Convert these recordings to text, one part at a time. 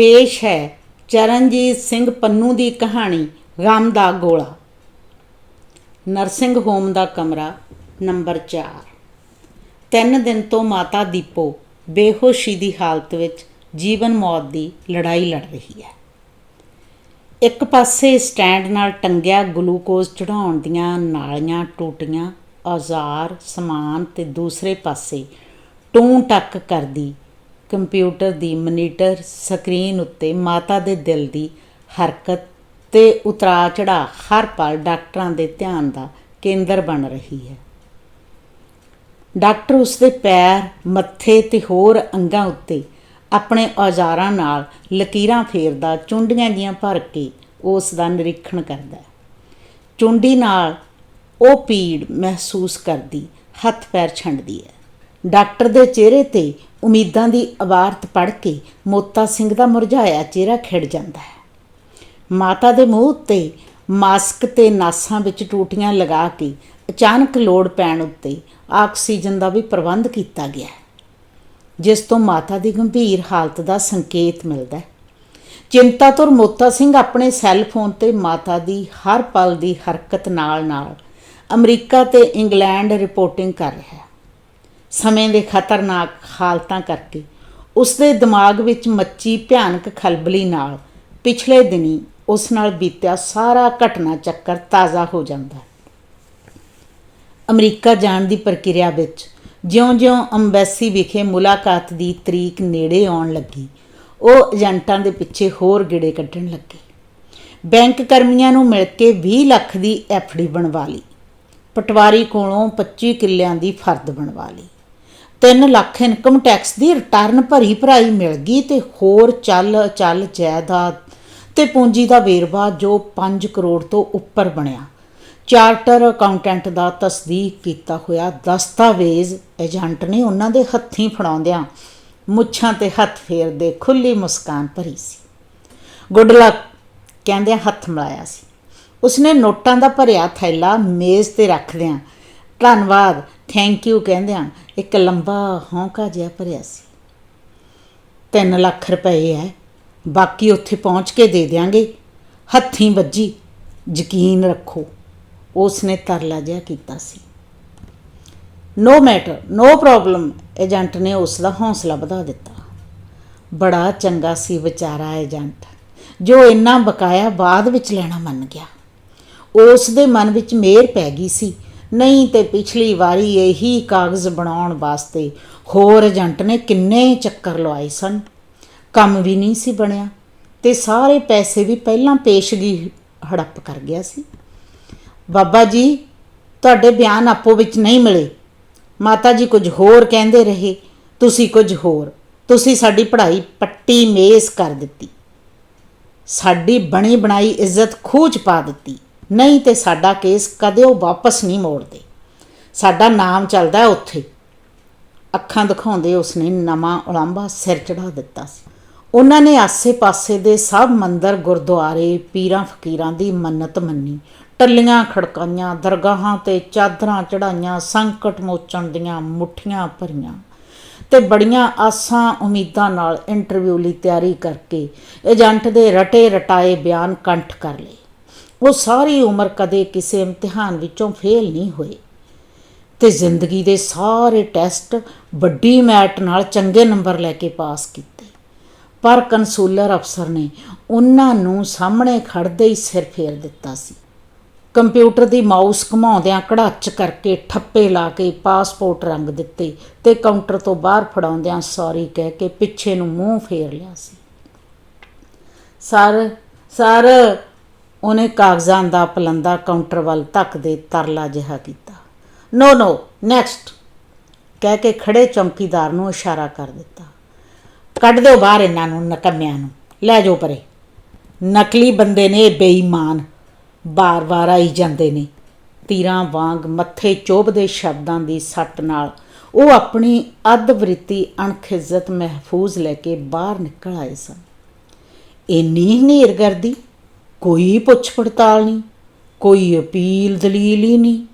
ਪੇਸ਼ ਹੈ ਚਰਨਜੀਤ ਸਿੰਘ ਪੰਨੂ ਦੀ ਕਹਾਣੀ, ਗਮ ਦਾ ਗੋਲਾ। ਨਰਸਿੰਗ ਹੋਮ ਦਾ ਕਮਰਾ, ਨੰਬਰ 4 ਤਿੰਨ ਦਿਨ ਤੋਂ ਮਾਤਾ ਦੀਪੋ ਬੇਹੋਸ਼ੀ ਦੀ ਹਾਲਤ ਵਿੱਚ ਜੀਵਨ ਮੌਤ ਦੀ ਲੜਾਈ ਲੜ ਰਹੀ ਹੈ। ਇੱਕ ਪਾਸੇ ਸਟੈਂਡ ਨਾਲ ਟੰਗਿਆ ਗਲੂਕੋਜ਼ ਚੜਾਉਣ ਦੀਆਂ ਨਾਲੀਆਂ ਟੂਟੀਆਂ, ਔਜ਼ਾਰ, ਸਮਾਨ ਤੇ ਦੂਸਰੇ ਪਾਸੇ ਟੂੰ ਟੱਕ ਕਰਦੀ ਕੰਪਿਊਟਰ ਦੀ ਮਨੀਟਰ ਸਕਰੀਨ ਉੱਤੇ ਮਾਤਾ ਦੇ ਦਿਲ ਦੀ ਹਰਕਤ ਤੇ ਉਤਰਾ ਚੜਾ ਹਰ ਪਲ ਡਾਕਟਰਾਂ ਦੇ ਧਿਆਨ ਦਾ ਕੇਂਦਰ ਬਣ ਰਹੀ ਹੈ ਡਾਕਟਰ ਉਸਦੇ ਪੈਰ, ਮੱਥੇ ਤੇ ਹੋਰ ਅੰਗਾਂ ਉੱਤੇ ਆਪਣੇ ਔਜ਼ਾਰਾਂ ਨਾਲ ਲਕੀਰਾਂ ਫੇਰਦਾ ਚੁੰਡੀਆਂ ਜੀਆਂ ਭਰ ਕੇ ਉਸ ਦਾ ਨਿਰੀਖਣ ਕਰਦਾ ਹੈ। ਚੁੰਡੀ ਨਾਲ ਉਹ ਪੀੜ ਮਹਿਸੂਸ ਕਰਦੀ ਹੱਥ ਪੈਰ ਛੰਡਦੀ ਹੈ ਡਾਕਟਰ ਦੇ ਚਿਹਰੇ ਤੇ ਉਮੀਦਾਂ ਦੀ ਅਵਾਰਤ ਪੜ੍ਹ ਕੇ ਮੋਤਾ ਸਿੰਘ ਦਾ ਮੁਰਝਾਇਆ ਚਿਹਰਾ ਖਿੜ ਜਾਂਦਾ ਹੈ। ਮਾਤਾ ਦੇ ਮੂੰਹ ਉੱਤੇ ਮਾਸਕ ਤੇ ਨਾਸਾਂ ਵਿੱਚ ਟੂਟੀਆਂ ਲਗਾ ਕੇ ਅਚਾਨਕ ਲੋੜ ਪੈਣ ਉੱਤੇ ਆਕਸੀਜਨ ਦਾ ਵੀ ਪ੍ਰਬੰਧ ਕੀਤਾ ਗਿਆ ਜਿਸ ਤੋਂ ਮਾਤਾ ਦੀ ਗੰਭੀਰ ਹਾਲਤ ਦਾ ਸੰਕੇਤ ਮਿਲਦਾ ਹੈ। ਚਿੰਤਾਤੁਰ ਮੋਤਾ ਸਿੰਘ ਆਪਣੇ ਸੈੱਲ ਫੋਨ ਤੇ ਮਾਤਾ ਦੀ ਹਰ ਪਲ ਦੀ ਹਰਕਤ ਨਾਲ-ਨਾਲ ਅਮਰੀਕਾ ਤੇ ਇੰਗਲੈਂਡ ਰਿਪੋਰਟਿੰਗ ਕਰ ਰਿਹਾ ਹੈ। ਸਮੇਂ ਦੇ ਖਤਰਨਾਕ ਹਾਲਤਾਂ ਕਰਕੇ ਉਸ ਦੇ ਦਿਮਾਗ ਵਿੱਚ ਮੱਚੀ ਭਿਆਨਕ ਖਲਬਲੀ ਨਾਲ ਪਿਛਲੇ ਦਿਨੀ ਉਸ ਨਾਲ ਬੀਤਿਆ ਸਾਰਾ ਘਟਨਾ ਚੱਕਰ ਤਾਜ਼ਾ ਹੋ ਜਾਂਦਾ। ਅਮਰੀਕਾ ਜਾਣ ਦੀ ਪ੍ਰਕਿਰਿਆ ਵਿੱਚ ਜਿਉਂ-ਜਿਉਂ ਅੰਬੈਸੀ ਵਿਖੇ ਮੁਲਾਕਾਤ ਦੀ ਤਰੀਕ ਨੇੜੇ ਆਉਣ ਲੱਗੀ, ਉਹ ਏਜੰਟਾਂ ਦੇ ਪਿੱਛੇ ਹੋਰ ਗਿੜੇ ਕੱਢਣ ਲੱਗੇ। ਬੈਂਕ ਕਰਮੀਆਂ ਨੂੰ ਮਿਲ ਕੇ 20 ਲੱਖ ਦੀ ਐਫਡੀ ਬਣਵਾ ਲਈ, ਪਟਵਾਰੀ ਕੋਲੋਂ 25 ਕਿੱਲਿਆਂ ਦੀ ਫਰਦ ਬਣਵਾ ਲਈ। 3 ਲੱਖ ਇਨਕਮ ਟੈਕਸ ਦੀ ਰਿਟਰਨ ਭਰੀ ਭਰਾਈ ਮਿਲ ਗਈ ਤੇ ਹੋਰ ਚੱਲ ਚੱਲ ਜਾਇਦਾਦ ਤੇ ਪੂੰਜੀ ਦਾ ਵੇਰਵਾ ਜੋ 5 ਕਰੋੜ ਤੋਂ ਉੱਪਰ ਬਣਿਆ। ਚਾਰਟਰ ਅਕਾਊਂਟੈਂਟ ਦਾ ਤਸਦੀਕ ਕੀਤਾ ਹੋਇਆ ਦਸਤਾਵੇਜ਼ ਏਜੰਟ ਨੇ ਉਹਨਾਂ ਦੇ ਹੱਥੀਂ ਫੜਾਉਂਦਿਆਂ ਮੁੱਛਾਂ ਤੇ ਹੱਥ ਫੇਰਦੇ ਖੁੱਲੀ ਮੁਸਕਾਨ ਭਰੀ ਸੀ। ਗੁੱਡ ਲੱਕ ਕਹਿੰਦਿਆਂ ਹੱਥ ਮਿਲਾਇਆ ਸੀ। ਉਸਨੇ ਨੋਟਾਂ ਦਾ ਭਰਿਆ ਥੈਲਾ ਮੇਜ਼ ਤੇ ਰੱਖਦਿਆਂ, ਧੰਨਵਾਦ ਥੈਂਕ ਯੂ ਕਹਿੰਦਿਆਂ ਇੱਕ ਲੰਬਾ ਹੌਂਕਾ ਜਿਹਾ ਭਰਿਆ ਸੀ। 3 ਲੱਖ ਰੁਪਏ ਹੈ, ਬਾਕੀ ਉੱਥੇ ਪਹੁੰਚ ਕੇ ਦੇ ਦਿਆਂਗੇ। ਹੱਥੀਂ ਵੱਜੀ, ਯਕੀਨ ਰੱਖੋ ਉਸ ਨੇ ਤਰਲਾ ਜਿਹਾ ਕੀਤਾ ਸੀ। No matter no problem agent ਨੇ ਉਸ ਦਾ ਹੌਸਲਾ ਵਧਾ ਦਿੱਤਾ। ਬੜਾ ਚੰਗਾ ਸੀ ਵਿਚਾਰਾ ਏਜੰਟ। ਜੋ ਇੰਨਾ ਬਕਾਇਆ ਬਾਅਦ ਵਿੱਚ ਲੈਣਾ ਮੰਨ ਗਿਆ। ਉਸ ਦੇ ਮਨ ਵਿੱਚ ਮਿਹਰ ਪੈ ਗਈ ਸੀ ਨਹੀਂ ਤੇ ਪਿਛਲੀ ਵਾਰੀ ਇਹੀ ਕਾਗਜ਼ ਬਣਾਉਣ ਵਾਸਤੇ ਹੋਰ ਏਜੰਟ ਨੇ ਕਿੰਨੇ ਚੱਕਰ ਲਵਾਏ ਸਨ। ਕੰਮ ਵੀ ਨਹੀਂ ਸੀ ਬਣਿਆ ਤੇ ਸਾਰੇ ਪੈਸੇ ਵੀ ਪਹਿਲਾਂ ਪੇਸ਼ਗੀ ਹੜੱਪ ਕਰ ਗਿਆ ਸੀ। ਬਾਬਾ ਜੀ, ਤੁਹਾਡੇ ਬਿਆਨ ਆਪੋ ਵਿੱਚ ਨਹੀਂ ਮਿਲੇ। ਮਾਤਾ ਜੀ ਕੁਝ ਹੋਰ ਕਹਿੰਦੇ ਰਹੇ, ਤੁਸੀਂ ਕੁਝ ਹੋਰ। ਤੁਸੀਂ ਸਾਡੀ ਪੜ੍ਹਾਈ ਪੱਟੀ ਮੇਜ਼ ਕਰ ਦਿੱਤੀ। ਸਾਡੀ ਬਣੀ ਬਣਾਈ ਇੱਜ਼ਤ ਖੂਚ ਪਾ ਦਿੱਤੀ। ਨਹੀਂ ਤੇ ਸਾਡਾ ਕੇਸ ਕਦੇ ਉਹ ਵਾਪਸ ਨਹੀਂ ਮੋੜਦੇ। ਸਾਡਾ ਨਾਮ ਚੱਲਦਾ ਉੱਥੇ। ਅੱਖਾਂ ਦਿਖਾਉਂਦੇ ਉਸਨੇ ਨਵਾਂ ਉਲੰਭਾ ਸਿਰ ਚੜਾ ਦਿੱਤਾ ਸੀ। ਉਹਨਾਂ ਨੇ ਆਸੇ-ਪਾਸੇ ਦੇ ਸਭ ਮੰਦਰ, ਗੁਰਦੁਆਰੇ, ਪੀਰਾਂ ਫਕੀਰਾਂ ਦੀ ਮੰਨਤ ਮੰਨੀ। ਟੱਲੀਆਂ ਖੜਕਾਈਆਂ, ਦਰਗਾਹਾਂ ਤੇ ਚਾਦਰਾਂ ਚੜਾਈਆਂ ਸੰਕਟ ਮੋਚਣ ਦੀਆਂ ਮੁੱਠੀਆਂ ਭਰੀਆਂ ਤੇ ਬੜੀਆਂ ਆਸਾਂ ਉਮੀਦਾਂ ਨਾਲ ਇੰਟਰਵਿਊ ਲਈ ਤਿਆਰੀ ਕਰਕੇ ਏਜੰਟ ਦੇ ਰਟੇ ਰਟਾਏ ਬਿਆਨ ਕੰਠ ਕਰ ਲਏ। ਉਹ ਸਾਰੀ ਉਮਰ ਕਦੇ ਕਿਸੇ ਇਮਤਿਹਾਨ ਵਿੱਚੋਂ ਫੇਲ ਨਹੀਂ ਹੋਏ। ਤੇ ਜ਼ਿੰਦਗੀ ਦੇ ਸਾਰੇ ਟੈਸਟ ਵੱਡੀ ਮੈਟ ਨਾਲ ਚੰਗੇ ਨੰਬਰ ਲੈ ਕੇ ਪਾਸ ਕੀਤੇ। ਪਰ ਕੰਸੂਲਰ ਅਫਸਰ ਨੇ ਉਹਨਾਂ ਨੂੰ ਸਾਹਮਣੇ ਖੜਦੇ ਹੀ ਸਿਰ ਫੇਰ ਦਿੱਤਾ ਸੀ। ਕੰਪਿਊਟਰ ਦੀ ਮਾਊਸ ਘੁਮਾਉਂਦਿਆਂ ਕੜਾਚ ਕਰਕੇ ਠੱਪੇ ਲਾ ਕੇ ਪਾਸਪੋਰਟ ਰੰਗ ਦਿੱਤੇ ਤੇ ਕਾਊਂਟਰ ਤੋਂ ਬਾਹਰ ਫੜਾਉਂਦਿਆਂ ਸੌਰੀ ਕਹਿ ਕੇ ਪਿੱਛੇ ਨੂੰ ਮੂੰਹ ਫੇਰ ਲਿਆ ਸੀ। ਸਰ ਸਰ ਉਹਨੇ ਕਾਗਜ਼ਾਂ ਦਾ ਪਲੰਦਾ ਕਾਊਂਟਰ ਵੱਲ ਧੱਕਦੇ ਤਰਲਾ ਜਿਹਾ ਕੀਤਾ। No no, next! ਕਹਿ ਕੇ ਖੜੇ ਚੌਕੀਦਾਰ ਨੂੰ ਇਸ਼ਾਰਾ ਕਰ ਦਿੱਤਾ। ਕੱਢ ਦਿਓ ਬਾਹਰ ਇਹਨਾਂ ਨੂੰ, ਨਕਮਿਆਂ ਨੂੰ। ਲੈ ਜਾਓ ਪਰੇ। ਨਕਲੀ ਬੰਦੇ ਨੇ ਬੇਈਮਾਨ। ਬਾਰ-ਬਾਰ ਆਈ ਜਾਂਦੇ ਨੇ। ਤੀਰਾਂ ਵਾਂਗ ਮੱਥੇ ਚੋਬਦੇ ਸ਼ਬਦਾਂ ਦੀ ਸੱਟ ਨਾਲ ਉਹ ਆਪਣੀ ਅਦਵ੍ਰਿਤੀ ਅਣਖਿਜ਼ਤ ਮਹਿਫੂਜ਼ ਲੈ ਕੇ ਬਾਹਰ ਨਿਕਲ ਆਏ ਸਨ। ਇੰਨੀ ਹਨੇਰਗਰਦੀ ਕੋਈ ਪੁੱਛ ਪੜਤਾਲ ਨਹੀਂ, ਕੋਈ ਅਪੀਲ ਦਲੀਲ ਹੀ ਨਹੀਂ।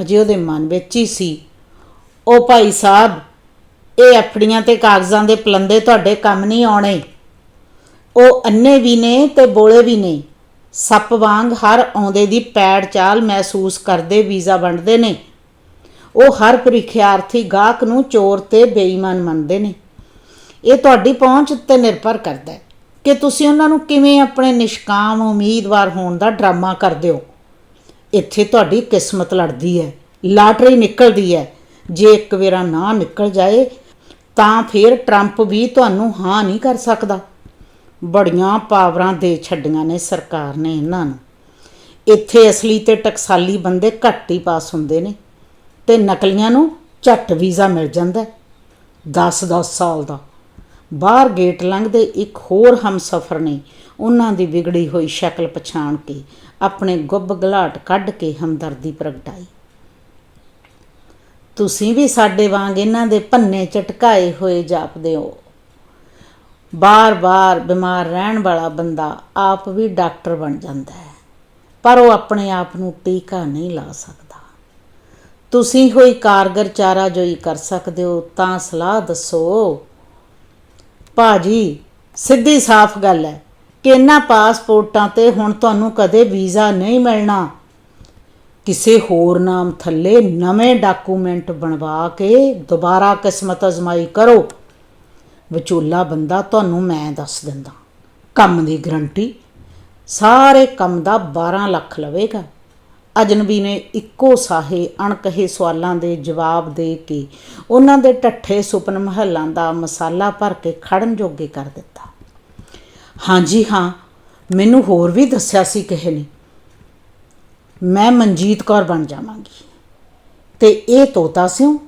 ਅਜੇ ਉਹਦੇ ਮਨ ਵਿੱਚ ਹੀ ਸੀ, ਉਹ ਭਾਈ ਸਾਹਿਬ, ਇਹ ਐਫੜੀਆਂ ਤੇ ਕਾਗਜ਼ਾਂ ਦੇ ਪਲੰਦੇ ਤੁਹਾਡੇ ਕੰਮ ਨਹੀਂ ਆਉਣੇ। ਉਹ ਅੰਨੇ ਵੀ ਨੇ ਤੇ ਬੋਲੇ ਵੀ ਨੇ। ਸੱਪ ਵਾਂਗ ਹਰ ਆਉਂਦੇ ਦੀ ਪੈੜ ਚਾਲ ਮਹਿਸੂਸ ਕਰਦੇ ਵੀਜ਼ਾ ਵੰਡਦੇ ਨੇ। ਉਹ ਹਰ ਪ੍ਰੀਖਿਆਰਥੀ ਗਾਹਕ ਨੂੰ ਚੋਰ ਤੇ ਬੇਈਮਾਨ ਮੰਨਦੇ ਨੇ। ਇਹ ਤੁਹਾਡੀ ਪਹੁੰਚ ਉੱਤੇ ਨਿਰਭਰ ਕਰਦਾ ਹੈ। ਕਿ ਤੁਸੀਂ ਉਹਨਾਂ ਨੂੰ ਕਿਵੇਂ ਆਪਣੇ ਨਿਸ਼ਕਾਮ ਉਮੀਦਵਾਰ ਹੋਣ ਦਾ ਡਰਾਮਾ ਕਰਦੇ ਹੋ? ਇੱਥੇ ਤੁਹਾਡੀ ਕਿਸਮਤ ਲੜਦੀ ਹੈ, ਲਾਟਰੀ ਨਿਕਲਦੀ ਹੈ। ਜੇ ਇੱਕ ਵੇਰਾ ਨਾ ਨਿਕਲ ਜਾਏ, ਤਾਂ ਫਿਰ ਟਰੰਪ ਵੀ ਤੁਹਾਨੂੰ ਹਾਂ ਨਹੀਂ ਕਰ ਸਕਦਾ। ਬੜੀਆਂ ਪਾਵਰਾਂ ਦੇ ਛੱਡੀਆਂ ਨੇ ਸਰਕਾਰ ਨੇ ਇਹਨਾਂ ਨੂੰ। ਇੱਥੇ ਅਸਲੀ ਤੇ ਟਕਸਾਲੀ ਬੰਦੇ ਘੱਟ ਹੀ ਪਾਸ ਹੁੰਦੇ ਨੇ ਤੇ ਨਕਲੀਆਂ ਨੂੰ ਝੱਟ ਵੀਜ਼ਾ ਮਿਲ ਜਾਂਦਾ 10-10 ਸਾਲ ਦਾ। ਬਾਹਰ ਗੇਟ ਲੰਘਦੇ ਇੱਕ ਹੋਰ ਹਮਸਫਰ ਨੇ ਉਹਨਾਂ ਦੀ ਵਿਗੜੀ ਹੋਈ ਸ਼ਕਲ ਪਛਾਣ ਕੇ, ਆਪਣੇ ਗੁੱਬ ਗਲਾਟ ਕੱਢ ਕੇ ਹਮਦਰਦੀ ਪ੍ਰਗਟਾਈ। ਤੁਸੀਂ ਵੀ ਸਾਡੇ ਵਾਂਗ ਇਹਨਾਂ ਦੇ ਪੰਨੇ ਚਟਕਾਏ ਹੋਏ ਜਾਪਦੇ ਹੋ। ਬਾਰ-ਬਾਰ ਬਿਮਾਰ ਰਹਿਣ ਵਾਲਾ ਬੰਦਾ ਆਪ ਵੀ ਡਾਕਟਰ ਬਣ ਜਾਂਦਾ ਹੈ, ਪਰ ਉਹ ਆਪਣੇ ਆਪ ਨੂੰ ਟੀਕਾ ਨਹੀਂ ਲਾ ਸਕਦਾ। ਤੁਸੀਂ ਹੋਈ ਕਾਰਗਰ ਚਾਰਾ ਜੋਈ ਕਰ ਸਕਦੇ ਹੋ, ਤਾਂ ਸਲਾਹ ਦੱਸੋ। ਭਾਜੀ, ਸਿੱਧੀ ਸਾਫ਼ ਗੱਲ ਹੈ ਕਿ ਇਹਨਾਂ ਪਾਸਪੋਰਟਾਂ ਤੇ ਹੁਣ ਤੁਹਾਨੂੰ ਕਦੇ ਵੀਜ਼ਾ ਨਹੀਂ ਮਿਲਣਾ। ਕਿਸੇ ਹੋਰ ਨਾਮ ਥੱਲੇ ਨਵੇਂ ਡਾਕੂਮੈਂਟ ਬਣਵਾ ਕੇ ਦੁਬਾਰਾ ਕਿਸਮਤ ਅਜ਼ਮਾਈ ਕਰੋ। ਵਿਚੋਲਾ ਬੰਦਾ ਤੁਹਾਨੂੰ ਮੈਂ ਦੱਸ ਦਿੰਦਾ। ਕੰਮ ਦੀ ਗਰੰਟੀ, ਸਾਰੇ ਕੰਮ ਦਾ 12 ਲੱਖ ਲਵੇਗਾ। ਅਜਨਬੀ ਨੇ ਇੱਕੋ ਸਾਹੇ ਅਣਕਹੇ ਸਵਾਲਾਂ ਦੇ ਜਵਾਬ ਦੇ ਕੇ ਉਹਨਾਂ ਦੇ ਟੱਠੇ ਸੁਪਨ ਮਹੱਲਾਂ ਦਾ ਮਸਾਲਾ ਭਰ ਕੇ ਖੜਨ ਜੋਗੇ ਕਰ ਦਿੱਤਾ। ਹਾਂਜੀ ਹਾਂ, ਮੈਨੂੰ ਹੋਰ ਵੀ ਦੱਸਿਆ ਸੀ ਕਿਸੇ ਨੇ। ਮੈਂ ਮਨਜੀਤ ਕੌਰ ਬਣ ਜਾਵਾਂਗੀ। ਤੇ ਇਹ ਤੋਤਾ ਸਿਉ,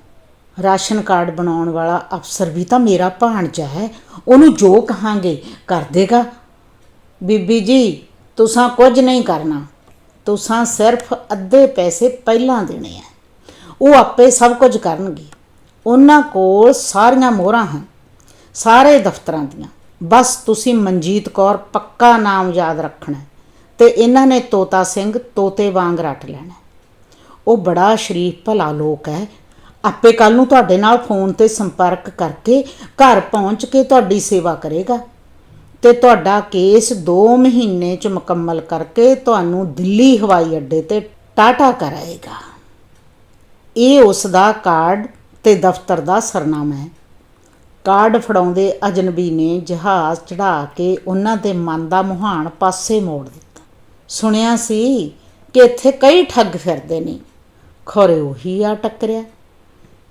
ਰਾਸ਼ਨ ਕਾਰਡ ਬਣਾਉਣ ਵਾਲਾ ਅਫਸਰ ਵੀ ਤਾਂ ਮੇਰਾ ਭਾਣਜਾ ਹੈ। ਉਹਨੂੰ ਜੋ ਕਹਾਂਗੇ ਕਰ ਦੇਗਾ। ਬੀਬੀ ਜੀ, ਤੁਸੀਂ ਕੁਝ ਨਹੀਂ ਕਰਨਾ। ਤੁਸੀਂ ਸਿਰਫ ਅੱਧੇ ਪੈਸੇ ਪਹਿਲਾਂ ਦੇਣੇ ਆ ਉਹ ਆਪੇ ਸਭ ਕੁਝ ਕਰਨਗੇ। ਉਹਨਾਂ ਕੋਲ ਸਾਰੀਆਂ ਮੋਹਰਾਂ ਹਨ, ਸਾਰੇ ਦਫ਼ਤਰਾਂ ਦੀਆਂ। ਬਸ ਤੁਸੀਂ ਮਨਜੀਤ ਕੌਰ ਪੱਕਾ ਨਾਮ ਯਾਦ ਰੱਖਣਾ ਹੈ ਤੇ ਇਹਨਾਂ ਨੇ ਤੋਤਾ ਸਿੰਘ ਤੋਤੇ ਵਾਂਗ ਰੱਟ ਲੈਣਾ ਉਹ ਬੜਾ ਸ਼ਰੀਫ ਭਲਾ ਲੋਕ ਹੈ ਆਪੇ ਕੱਲ ਨੂੰ ਤੁਹਾਡੇ ਨਾਲ ਫੋਨ ਤੇ ਸੰਪਰਕ ਕਰਕੇ ਘਰ ਪਹੁੰਚ ਕੇ ਤੁਹਾਡੀ ਸੇਵਾ ਕਰੇਗਾ। ਤੇ ਤੁਹਾਡਾ ਕੇਸ 2 ਮਹੀਨੇ ਚ ਮੁਕੰਮਲ ਕਰਕੇ ਤੁਹਾਨੂੰ ਦਿੱਲੀ ਹਵਾਈ ਅੱਡੇ ਤੇ ਟਾਟਾ ਕਰਾਏਗਾ। ਇਹ ਉਸ ਦਾ ਕਾਰਡ ਤੇ ਦਫ਼ਤਰ ਦਾ ਸਰਨਾਮਾ ਹੈ। ਕਾਰਡ ਫੜਾਉਂਦੇ ਅਜਨਬੀ ਨੇ ਜਹਾਜ਼ ਚੜਾ ਕੇ ਉਹਨਾਂ ਦੇ ਮਨ ਦਾ ਮੁਹਾਨ ਪਾਸੇ ਮੋੜ ਦਿੱਤਾ। ਸੁਣਿਆ ਸੀ ਕਿ ਇੱਥੇ ਕਈ ਠੱਗ ਫਿਰਦੇ ਨੇ। ਖਰੇ ਉਹੀ ਆ ਟੱਕਰਿਆ।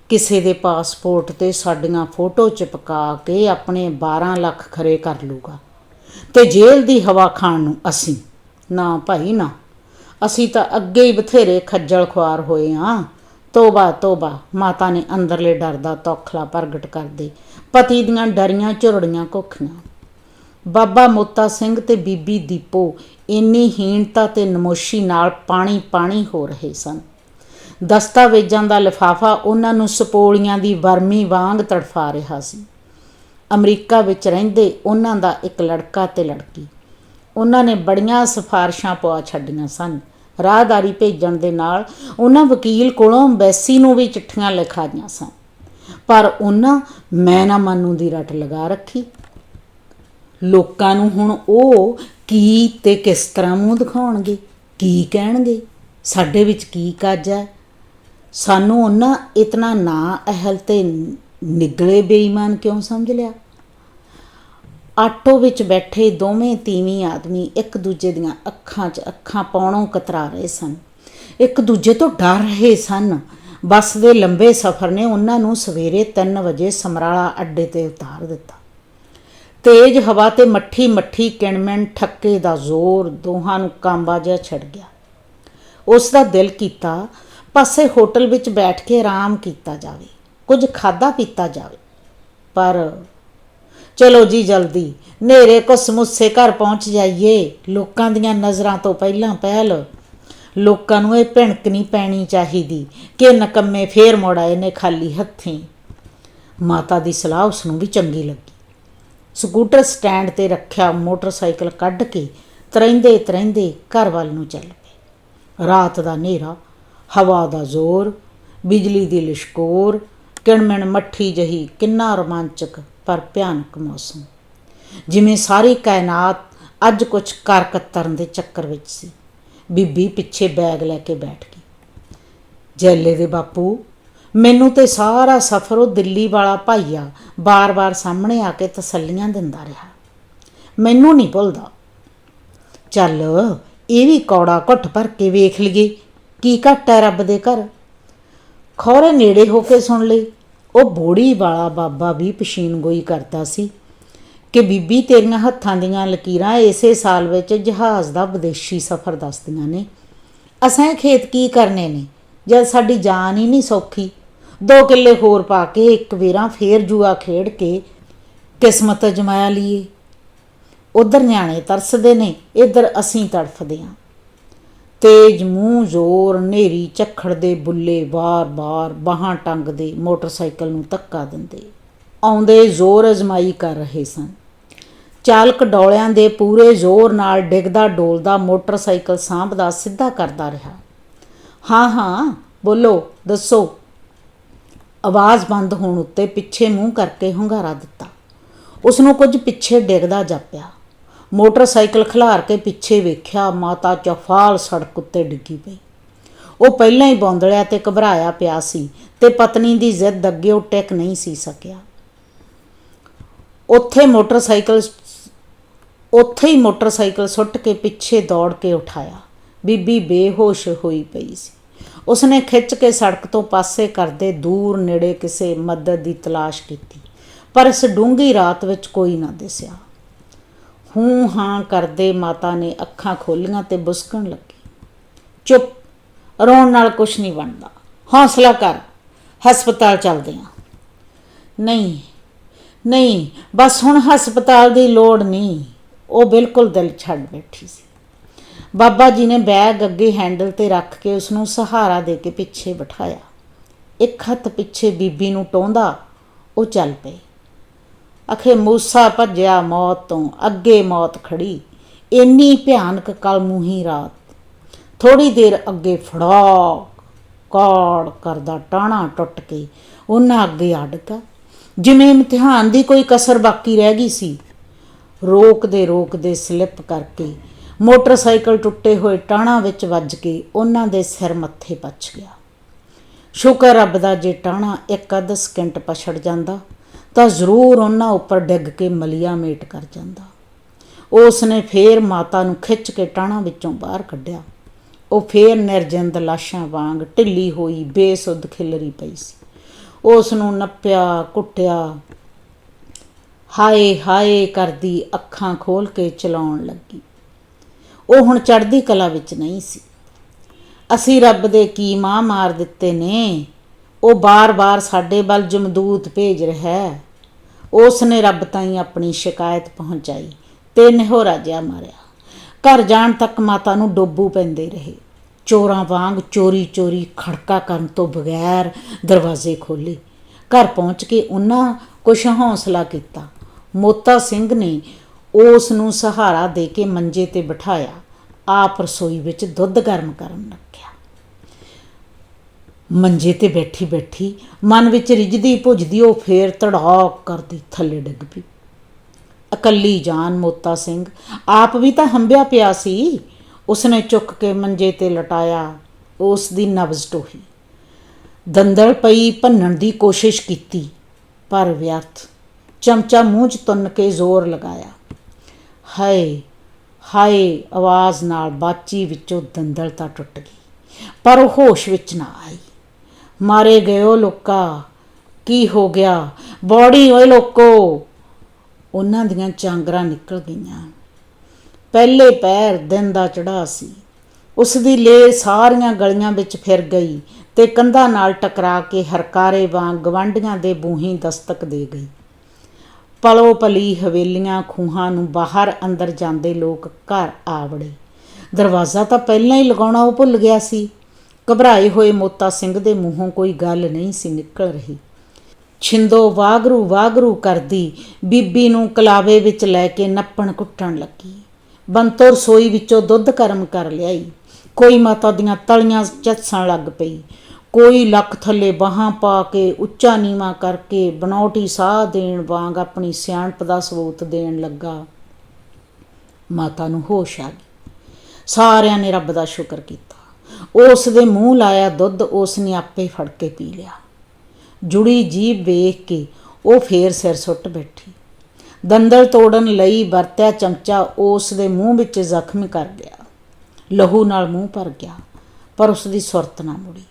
ਕਿਸੇ ਦੇ ਪਾਸਪੋਰਟ ਤੇ ਸਾਡੀਆਂ ਫੋਟੋ ਚਿਪਕਾ ਕੇ ਆਪਣੇ 12 ਲੱਖ ਖਰੇ ਕਰ ਲੂਗਾ। ਤੇ ਜੇਲ੍ਹ ਦੀ ਹਵਾ ਖਾਣ ਨੂੰ ਅਸੀਂ, ਨਾ ਭਾਈ ਨਾ, ਅਸੀਂ ਤਾਂ ਅੱਗੇ ਹੀ ਬਥੇਰੇ ਖੱਜਲ ਖੁਆਰ ਹੋਏ ਆ। ਤੋਬਾ ਤੋਬਾ, ਮਾਤਾ ਨੇ ਅੰਦਰਲੇ ਡਰ ਦਾ ਤੌਖਲਾ ਪ੍ਰਗਟ ਕਰਦੇ, ਪਤੀ ਦੀਆਂ ਡਰੀਆਂ ਝੁਰੜੀਆਂ ਕੋਖੀਆਂ ਬਾਬਾ ਮੋਤਾ ਸਿੰਘ ਤੇ ਬੀਬੀ ਦੀਪੋ ਇੰਨੀ ਹੀਣਤਾ ਤੇ ਨਮੋਸ਼ੀ ਨਾਲ ਪਾਣੀ ਪਾਣੀ ਹੋ ਰਹੇ ਸਨ। ਦਸਤਾਵੇਜ਼ਾਂ ਦਾ ਲਿਫਾਫਾ ਉਹਨਾਂ ਨੂੰ ਸਪੋਲੀਆਂ ਦੀ ਵਰਮੀ ਵਾਂਗ ਤੜਫਾ ਰਿਹਾ ਸੀ। ਅਮਰੀਕਾ ਵਿੱਚ ਰਹਿੰਦੇ ਉਹਨਾਂ ਦਾ ਇੱਕ ਲੜਕਾ ਤੇ ਲੜਕੀ। ਉਹਨਾਂ ਨੇ ਬੜੀਆਂ ਸਿਫਾਰਸ਼ਾਂ ਪਵਾ ਛੱਡੀਆਂ ਸਨ। ਰਾਹਦਾਰੀ ਭੇਜਣ ਦੇ ਨਾਲ ਉਹਨਾਂ ਵਕੀਲ ਕੋਲੋਂ ਐਮਬੈਸੀ ਨੂੰ ਵੀ ਚਿੱਠੀਆਂ ਲਿਖਾਈਆਂ ਸਨ। ਪਰ ਉਹਨਾਂ ਮੈਂ ਨਾ ਮਾਨੂ ਦੀ ਰੱਟ ਲਗਾ ਰੱਖੀ। ਲੋਕਾਂ ਨੂੰ ਹੁਣ ਉਹ ਕੀ ਤੇ ਕਿਸ ਤਰ੍ਹਾਂ ਮੂੰਹ ਦਿਖਾਉਣਗੇ, ਕੀ ਕਹਿਣਗੇ? ਸਾਡੇ ਵਿੱਚ ਕੀ ਕੱਜ ਹੈ? ਸਾਨੂੰ ਉਹਨਾਂ ਇਤਨਾ ਨਾ ਅਹਲ ਤੇ ਨਿਗਲੇ ਬੇਈਮਾਨ ਕਿਉਂ ਸਮਝ ਲਿਆ? ਆਟੋ ਵਿੱਚ ਬੈਠੇ ਦੋਵੇਂ ਤੀਵੀਂ ਆਦਮੀ ਇੱਕ ਦੂਜੇ ਦੀਆਂ ਅੱਖਾਂ 'ਚ ਅੱਖਾਂ ਪਾਉਣੋਂ ਕਤਰਾ ਰਹੇ ਸਨ। ਇੱਕ ਦੂਜੇ ਤੋਂ ਡਰ ਰਹੇ ਸਨ। ਬੱਸ ਦੇ ਲੰਬੇ ਸਫ਼ਰ ਨੇ ਉਹਨਾਂ ਨੂੰ ਸਵੇਰੇ 3 ਵਜੇ ਸਮਰਾਲਾ ਅੱਡੇ ਤੇ ਉਤਾਰ ਦਿੱਤਾ। ਤੇਜ਼ ਹਵਾ ਤੇ ਮੱਠੀ ਮੱਠੀ ਕਿਣਮਣ ਠੱਕੇ ਦਾ ਜ਼ੋਰ ਦੋਹਾਂ ਨੂੰ ਕਾਂਬਾ ਜਿਹਾ ਛੱਡ ਗਿਆ। ਉਸ ਦਾ ਦਿਲ ਕੀਤਾ ਪਾਸੇ ਹੋਟਲ ਵਿੱਚ ਬੈਠ ਕੇ ਆਰਾਮ ਕੀਤਾ ਜਾਵੇ, ਕੁਝ ਖਾਦਾ ਪੀਤਾ ਜਾਵੇ। ਪਰ ਚਲੋ ਜੀ ਜਲਦੀ, ਨੇਰੇ ਕੋ ਸਮੁੱਸੇ ਘਰ ਪਹੁੰਚ ਜਾਈਏ। ਲੋਕਾਂ ਦੀਆਂ ਨਜ਼ਰਾਂ ਤੋਂ ਪਹਿਲਾਂ ਪਹਿਲ, ਲੋਕਾਂ ਨੂੰ ਇਹ ਭਿਣਕ ਨਹੀਂ ਪੈਣੀ ਚਾਹੀਦੀ ਕਿ ਨਕੰਮੇ ਫੇਰ ਮੁੜ ਆਏ ਨੇ ਖਾਲੀ ਹੱਥੀਂ। ਮਾਤਾ ਦੀ ਸਲਾਹ ਉਸ ਨੂੰ ਵੀ ਚੰਗੀ ਲੱਗੀ। ਸਕੂਟਰ ਸਟੈਂਡ ਤੇ ਰੱਖਿਆ ਮੋਟਰਸਾਈਕਲ ਕੱਢ ਕੇ ਤਰੈਂਦੇ ਤਰੈਂਦੇ ਘਰ ਵੱਲ ਨੂੰ ਚੱਲ ਪਏ। ਰਾਤ ਦਾ ਹਨੇਰਾ ਹਵਾ ਦਾ ਜ਼ੋਰ, ਬਿਜਲੀ ਦੀ ਲਿਸ਼ਕੋਰ, ਕਿਣਮਣ ਮੱਠੀ ਜਹੀ ਕਿੰਨਾ ਰੋਮਾਂਚਕ ਪਰ ਭਿਆਨਕ ਮੌਸਮ। ਜਿਵੇਂ ਸਾਰੀ ਕਾਇਨਾਤ ਅੱਜ ਕੁਝ ਕਰ ਕਤਰਨ ਦੇ ਚੱਕਰ ਵਿੱਚ ਸੀ। ਬੀਬੀ ਪਿੱਛੇ ਬੈਗ ਲੈ ਕੇ ਬੈਠ ਗਈ। ਜੈਲੇ ਦੇ ਬਾਪੂ, ਮੈਨੂੰ ਤੇ ਸਾਰਾ ਸਫ਼ਰ ਉਹ ਦਿੱਲੀ ਵਾਲਾ ਭਾਈਆ ਬਾਰ-ਬਾਰ ਸਾਹਮਣੇ ਆ ਕੇ ਤਸੱਲੀਆਂ ਦਿੰਦਾ ਰਿਹਾ। ਮੈਨੂੰ ਨਹੀਂ ਭੁੱਲਦਾ। ਚੱਲ, ਇਹ ਵੀ ਕੌੜਾ ਘੁੱਟ ਭਰ ਕੇ ਵੇਖ ਲਈਏ। ਕੀ ਘੱਟ ਹੈ ਰੱਬ ਦੇ ਘਰ? ਖੌਰੇ ਨੇੜੇ ਹੋ ਕੇ ਸੁਣ ਲਈ। ਉਹ ਬੋੜੀ ਵਾਲਾ ਬਾਬਾ ਵੀ ਪਛੀਨ ਗੋਈ ਕਰਦਾ ਸੀ ਕਿ ਬੀਬੀ ਤੇਰੀਆਂ ਹੱਥਾਂ ਦੀਆਂ ਲਕੀਰਾਂ ਇਸੇ ਸਾਲ ਵਿੱਚ ਜਹਾਜ਼ ਦਾ ਵਿਦੇਸ਼ੀ ਸਫ਼ਰ ਦੱਸਦੀਆਂ ਨੇ। ਅਸਾਂ ਖੇਤ ਕੀ ਕਰਨੇ ਨੇ? ਜਦ ਸਾਡੀ ਜਾਨ ਹੀ ਨਹੀਂ ਸੌਖੀ। ਦੋ ਕਿੱਲੇ ਹੋਰ ਪਾ ਕੇ ਇੱਕ ਵੇਰਾਂ ਫੇਰ ਜੂਆ ਖੇਡ ਕੇ ਕਿਸਮਤ ਅਜਮਾਇਆ ਲਈਏ ਉਧਰ ਨਿਆਣੇ ਤਰਸਦੇ ਨੇ, ਇੱਧਰ ਅਸੀਂ ਤੜਫਦੇ ਹਾਂ ਤੇਜ ਮੂੰਹ ਜ਼ੋਰ ਨੇਰੀ ਝੱਖੜ ਦੇ ਬੁੱਲੇ ਵਾਰ-ਵਾਰ ਬਾਹਾਂ ਟੰਗਦੇ, ਮੋਟਰਸਾਈਕਲ ਨੂੰ ਧੱਕਾ ਦਿੰਦੇ। ਆਉਂਦੇ ਜ਼ੋਰ ਅਜ਼ਮਾਈ ਕਰ ਰਹੇ ਸਨ। ਚਾਲਕ ਡੌਲਿਆਂ ਦੇ ਪੂਰੇ ਜ਼ੋਰ ਨਾਲ ਡਿੱਗਦਾ ਡੋਲਦਾ ਮੋਟਰਸਾਈਕਲ ਸਾਂਭਦਾ ਸਿੱਧਾ ਕਰਦਾ ਰਿਹਾ। ਹਾਂ ਹਾਂ, ਬੋਲੋ, ਦੱਸੋ। ਆਵਾਜ਼ ਬੰਦ ਹੋਣ ਉੱਤੇ ਪਿੱਛੇ ਮੂੰਹ ਕਰਕੇ ਹੁੰਗਾਰਾ ਦਿੱਤਾ। ਉਸ ਨੂੰ ਕੁਝ ਪਿੱਛੇ ਡਿੱਗਦਾ ਜਾਪਿਆ। ਮੋਟਰਸਾਈਕਲ ਖਿਲਾਰ ਕੇ ਪਿੱਛੇ ਵੇਖਿਆ, ਮਾਤਾ ਚਫਾਲ ਸੜਕ ਉੱਤੇ ਡਿੱਗੀ ਪਈ। ਉਹ ਪਹਿਲਾਂ ਹੀ ਬੌਂਦਲਿਆ ਤੇ ਘਬਰਾਇਆ ਪਿਆ ਸੀ ਤੇ ਪਤਨੀ ਦੀ ਜ਼ਿੱਦ ਅੱਗੇ ਉਹ ਟਿਕ ਨਹੀਂ ਸੀ ਸਕਿਆ। ਉੱਥੇ ਮੋਟਰਸਾਈਕਲ ਉੱਥੇ ਹੀ ਮੋਟਰਸਾਈਕਲ ਸੁੱਟ ਕੇ ਪਿੱਛੇ ਦੌੜ ਕੇ ਉਠਾਇਆ। ਬੀਬੀ ਬੇਹੋਸ਼ ਹੋਈ ਪਈ ਸੀ। ਉਸਨੇ ਖਿੱਚ ਕੇ ਸੜਕ ਤੋਂ ਪਾਸੇ ਕਰਦੇ ਦੂਰ ਨੇੜੇ ਕਿਸੇ ਮਦਦ ਦੀ ਤਲਾਸ਼ ਕੀਤੀ, ਪਰ ਇਸ ਡੂੰਗੀ ਰਾਤ ਵਿੱਚ ਕੋਈ ਨਾ ਦਿਸਿਆ। ਹੂੰ ਹਾਂ ਕਰਦੇ ਮਾਤਾ ਨੇ ਅੱਖਾਂ ਖੋਲੀਆਂ ਤੇ ਬੁਸਕਣ ਲੱਗੀ। ਚੁੱਪ, ਰੋਣ ਨਾਲ ਕੁਛ ਨਹੀਂ ਬਣਦਾ। ਹੌਸਲਾ ਕਰ, ਹਸਪਤਾਲ ਚੱਲਦੇ ਹਾਂ ਨਹੀਂ ਨਹੀਂ, ਬਸ ਹੁਣ ਹਸਪਤਾਲ ਦੀ ਲੋੜ ਨਹੀਂ। ਉਹ ਬਿਲਕੁਲ ਦਿਲ ਛੱਡ ਬੈਠੀ ਸੀ। ਬਾਬਾ ਜੀ ਨੇ ਬੈਗ ਅੱਗੇ ਹੈਂਡਲ ਤੇ ਰੱਖ ਕੇ ਉਸ ਨੂੰ ਸਹਾਰਾ ਦੇ ਕੇ ਪਿੱਛੇ ਬਿਠਾਇਆ। ਇੱਕ ਹੱਥ ਪਿੱਛੇ ਬੀਬੀ ਨੂੰ ਟੋਂਦਾ, ਉਹ ਚੱਲ ਪਏ ਅਖੇ ਮੂਸਾ ਭੱਜਿਆ ਮੌਤ ਤੋਂ ਅੱਗੇ ਮੌਤ ਖੜੀ। ਇੰਨੀ ਭਿਆਨਕ ਕਲਮੂਹੀ ਰਾਤ। ਥੋੜੀ ਦੇਰ ਅੱਗੇ ਫੜਾ ਕਾੜ ਕਰਦਾ ਟਾਣਾ ਟੁੱਟ ਕੇ। ਉਹਨਾਂ ਅੱਗੇ ਅੜਕਾ ਜਿਵੇਂ ਇਮਤਿਹਾਨ ਦੀ ਕੋਈ ਕਸਰ ਬਾਕੀ ਰਹਿ ਗਈ ਸੀ। ਰੋਕਦੇ ਰੋਕਦੇ ਸਲਿੱਪ ਕਰਕੇ ਮੋਟਰਸਾਈਕਲ ਟੁੱਟੇ ਹੋਏ ਟਾਣਾ ਵਿੱਚ ਵੱਜ ਕੇ ਉਹਨਾਂ ਦੇ ਸਿਰ ਮੱਥੇ ਪੱਛ ਗਿਆ। ਸ਼ੁਕਰ ਰੱਬ ਦਾ ਜੇ ਟਾਣਾ ਇੱਕ ਅੱਧ ਸਕਿੰਟ ਪਛੜ ਜਾਂਦਾ। ਤਾਂ ਜ਼ਰੂਰ ਉਹਨਾਂ ਉੱਪਰ ਡਿੱਗ ਕੇ ਮਲੀਆ ਮੇਟ ਕਰ ਜਾਂਦਾ। ਉਸ ਨੇ ਫੇਰ ਮਾਤਾ ਨੂੰ ਖਿੱਚ ਕੇ ਟਾਣਾ ਵਿੱਚੋਂ ਬਾਹਰ ਕੱਢਿਆ। ਉਹ ਫੇਰ ਨਿਰਜਿੰਦ ਲਾਸ਼ਾਂ ਵਾਂਗ ਢਿੱਲੀ ਹੋਈ, ਬੇਸੁੱਧ ਖਿਲਰੀ ਪਈ ਸੀ। ਉਸ ਨੂੰ ਨੱਪਿਆ, ਕੁੱਟਿਆ, ਹਾਏ ਹਾਏ ਕਰਦੀ ਅੱਖਾਂ ਖੋਲ ਕੇ ਚਲਾਉਣ ਲੱਗੀ। ਉਹ ਹੁਣ ਚੜ੍ਹਦੀ ਕਲਾ ਵਿੱਚ ਨਹੀਂ ਸੀ। ਅਸੀਂ ਰੱਬ ਦੇ ਕੀ ਮਾਂ ਮਾਰ ਦਿੱਤੇ ਨੇ? ਉਹ ਬਾਰ-ਬਾਰ ਸਾਡੇ ਵੱਲ ਜਮਦੂਤ ਭੇਜ ਰਿਹਾ ਹੈ। ਉਸ ਨੇ ਰੱਬ ਤਾਈਂ ਆਪਣੀ ਸ਼ਿਕਾਇਤ ਪਹੁੰਚਾਈ ਤੇ ਨਿਹੋਰਾ ਜਿਹਾ ਮਾਰਿਆ। ਘਰ ਜਾਣ ਤੱਕ ਮਾਤਾ ਨੂੰ ਡੋਬੂ ਪੈਂਦੇ ਰਹੇ। ਚੋਰਾਂ ਵਾਂਗ ਚੋਰੀ-ਚੋਰੀ ਖੜਕਾ ਕਰਨ ਤੋਂ ਬਗੈਰ ਦਰਵਾਜ਼ੇ ਖੋਲੇ ਘਰ ਪਹੁੰਚ ਕੇ ਉਹਨਾਂ ਕੁਛ ਹੌਸਲਾ ਕੀਤਾ। ਮੋਤਾ ਸਿੰਘ ਨੇ ਉਸ ਨੂੰ ਸਹਾਰਾ ਦੇ ਕੇ ਮੰਜੇ ਤੇ ਬਿਠਾਇਆ। ਆਪ ਰਸੋਈ ਵਿੱਚ ਦੁੱਧ ਗਰਮ ਕਰਨ ਲੱਗਿਆ ਮੰਜੇ ਤੇ ਬੈਠੀ ਬੈਠੀ ਮਨ ਵਿੱਚ ਰਿਜਦੀ ਭੁੱਜਦੀ ਉਹ ਫੇਰ ਧੜਾਕ ਕਰਦੀ, ਥੱਲੇ ਡਿੱਗ ਪਈ। ਇਕੱਲੀ ਜਾਨ ਮੋਤਾ ਸਿੰਘ, ਆਪ ਵੀ ਤਾਂ ਹੰਬਿਆ ਪਿਆ ਸੀ। ਉਸਨੇ ਚੁੱਕ ਕੇ ਮੰਜੇ ਤੇ ਲਟਾਇਆ ਉਸ ਦੀ ਨਬਜ਼ ਟੋਹੀ। ਦੰਦਲ ਪਈ ਭੰਨਣ ਦੀ ਕੋਸ਼ਿਸ਼ ਕੀਤੀ, ਪਰ ਵਿਅਰਥ। ਚਮਚਾ ਮੂੰਹ 'ਚ ਤੁੰਨ ਕੇ ਜ਼ੋਰ ਲਗਾਇਆ। ਹਾਏ ਹਾਏ, ਆਵਾਜ਼ ਨਾਲ ਬਾਚੀ ਵਿੱਚੋਂ ਦੰਦਲ ਤਾਂ ਟੁੱਟ ਗਈ, ਪਰ ਉਹ ਹੋਸ਼ ਵਿੱਚ ਨਾ ਆਈ। ਮਾਰੇ ਗਇਓ ਲੋਕਾ। ਕੀ ਹੋ ਗਿਆ? ਬੋੜੀ ਓਏ ਲੋਕੋ। ਉਹਨਾਂ ਦੀਆਂ ਚਾਂਗਰਾਂ ਨਿਕਲ ਗਈਆਂ। ਪਹਿਲੇ ਪੈਰ ਦਿਨ ਦਾ ਚੜਾ ਸੀ। ਉਸ ਦੀ ਲੇ ਸਾਰੀਆਂ ਗਲੀਆਂ ਵਿੱਚ ਫਿਰ ਗਈ ਤੇ ਕੰਧਾਂ ਨਾਲ ਟਕਰਾ ਕੇ ਹਰਕਾਰੇ ਵਾਂਗ ਗਵੰਡੀਆਂ ਦੇ ਬੂਹੀ ਦਸਤਕ ਦੇ ਗਈ। ਪਲੋ ਪਲੀ ਹਵੇਲੀਆਂ ਖੂਹਾਂ ਨੂੰ ਬਾਹਰ ਅੰਦਰ ਜਾਂਦੇ ਲੋਕ ਘਰ ਆਵੜੇ ਦਰਵਾਜ਼ਾ ਤਾਂ ਪਹਿਲਾਂ ਹੀ ਲਗਾਉਣਾ ਉਹ ਭੁੱਲ ਗਿਆ ਸੀ। ਘਬਰਾਏ ਹੋਏ ਮੋਤਾ ਸਿੰਘ ਦੇ ਮੂੰਹੋਂ ਕੋਈ ਗੱਲ ਨਹੀਂ ਸੀ ਨਿਕਲ ਰਹੀ। ਛਿੰਦੋ ਵਾਗਰੂ ਵਾਗਰੂ ਕਰਦੀ ਬੀਬੀ ਨੂੰ ਕਲਾਵੇ ਵਿੱਚ ਲੈ ਕੇ ਨੱਪਣ ਕੁੱਟਣ ਲੱਗੀ। ਬੰਤੋ ਰਸੋਈ ਵਿੱਚੋਂ ਦੁੱਧ ਗਰਮ ਕਰ ਲਿਆਈ। ਕੋਈ ਮਾਤਾ ਦੀਆਂ ਤਲੀਆਂ ਚੱਸਣ ਲੱਗ ਪਈ। ਕੋਈ ਲੱਕ ਥੱਲੇ ਬਾਹਾਂ ਪਾ ਕੇ ਉੱਚਾ ਨੀਵਾ ਕਰਕੇ ਬਨੌਟੀ ਸਾਹ ਦੇਣ ਵਾਂਗ ਆਪਣੀ ਸਿਆਣਪ ਦਾ ਸਬੂਤ ਦੇਣ ਲੱਗਾ। ਮਾਤਾ ਨੂੰ ਹੋਸ਼ ਆ ਗਈ। ਸਾਰਿਆਂ ਨੇ ਰੱਬ ਦਾ ਸ਼ੁਕਰ ਕੀਤਾ। ਉਸ ਦੇ ਮੂੰਹ ਲਾਇਆ ਦੁੱਧ ਉਸ ਨੇ ਆਪੇ ਫੜ ਕੇ ਪੀ ਲਿਆ। ਜੁੜੀ ਜੀਭ ਵੇਖ ਕੇ ਉਹ ਫੇਰ ਸਿਰ ਸੁੱਟ ਬੈਠੀ। ਦੰਦਲ ਤੋੜਨ ਲਈ ਵਰਤਿਆ ਚਮਚਾ ਉਸ ਦੇ ਮੂੰਹ ਵਿੱਚ ਜ਼ਖਮ ਕਰ ਗਿਆ। ਲਹੂ ਨਾਲ ਮੂੰਹ ਭਰ ਗਿਆ, ਪਰ ਉਸ ਦੀ ਸੁਰਤ ਨਾ ਮੁੜੀ।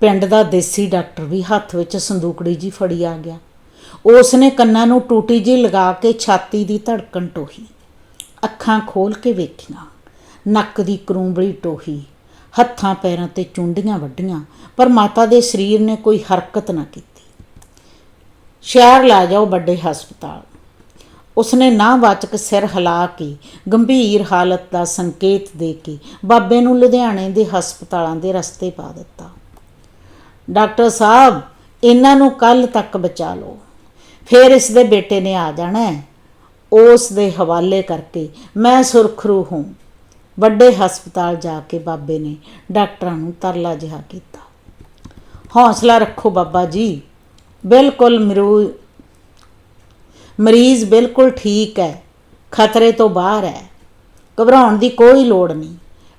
ਪਿੰਡ ਦਾ ਦੇਸੀ ਡਾਕਟਰ ਵੀ ਹੱਥ ਵਿੱਚ ਸੰਦੂਕੜੀ ਜੀ ਫੜੀ ਆ ਗਿਆ। ਉਸ ਨੇ ਕੰਨਾਂ ਨੂੰ ਟੂਟੀ ਜੀ ਲਗਾ ਕੇ ਛਾਤੀ ਦੀ ਧੜਕਣ ਟੋਹੀ। ਅੱਖਾਂ ਖੋਲ ਕੇ ਵੇਖੀਆਂ। ਨੱਕ ਦੀ ਕਰੂੰਬੜੀ ਟੋਹੀ, ਹੱਥਾਂ ਪੈਰਾਂ ਤੇ ਚੁੰਡੀਆਂ ਵੱਡੀਆਂ, ਪਰ ਮਾਤਾ ਦੇ ਸਰੀਰ ਨੇ ਕੋਈ ਹਰਕਤ ਨਾ ਕੀਤੀ। ਸ਼ਹਿਰ ਲਾ ਜਾਓ ਵੱਡੇ ਹਸਪਤਾਲ। ਉਸਨੇ ਨਾ ਵਾਚਕ ਸਿਰ ਹਿਲਾ ਕੇ ਗੰਭੀਰ ਹਾਲਤ ਦਾ ਸੰਕੇਤ ਦੇ ਕੇ ਬਾਬੇ ਨੂੰ ਲੁਧਿਆਣੇ ਦੇ ਹਸਪਤਾਲਾਂ ਦੇ ਰਸਤੇ ਪਾ ਦਿੱਤਾ। ਡਾਕਟਰ ਸਾਹਿਬ, ਇਹਨਾਂ ਨੂੰ ਕੱਲ ਤੱਕ ਬਚਾ ਲਓ। ਫਿਰ ਇਸ ਦੇ ਬੇਟੇ ਨੇ ਆ ਜਾਣਾ ਹੈ। ਉਸ ਦੇ ਹਵਾਲੇ ਕਰਕੇ ਮੈਂ ਸੁਰਖਰੂ ਹੂੰ। ਵੱਡੇ ਹਸਪਤਾਲ ਜਾ ਕੇ ਬਾਬੇ ਨੇ ਡਾਕਟਰਾਂ ਨੂੰ ਤਰਲਾ ਜਿਹਾ ਕੀਤਾ। ਹੌਸਲਾ ਰੱਖੋ ਬਾਬਾ ਜੀ। ਬਿਲਕੁਲ ਮਰੂ, ਮਰੀਜ਼ ਬਿਲਕੁਲ ਠੀਕ ਹੈ। ਖਤਰੇ ਤੋਂ ਬਾਹਰ ਹੈ। ਘਬਰਾਉਣ ਦੀ ਕੋਈ ਲੋੜ ਨਹੀਂ।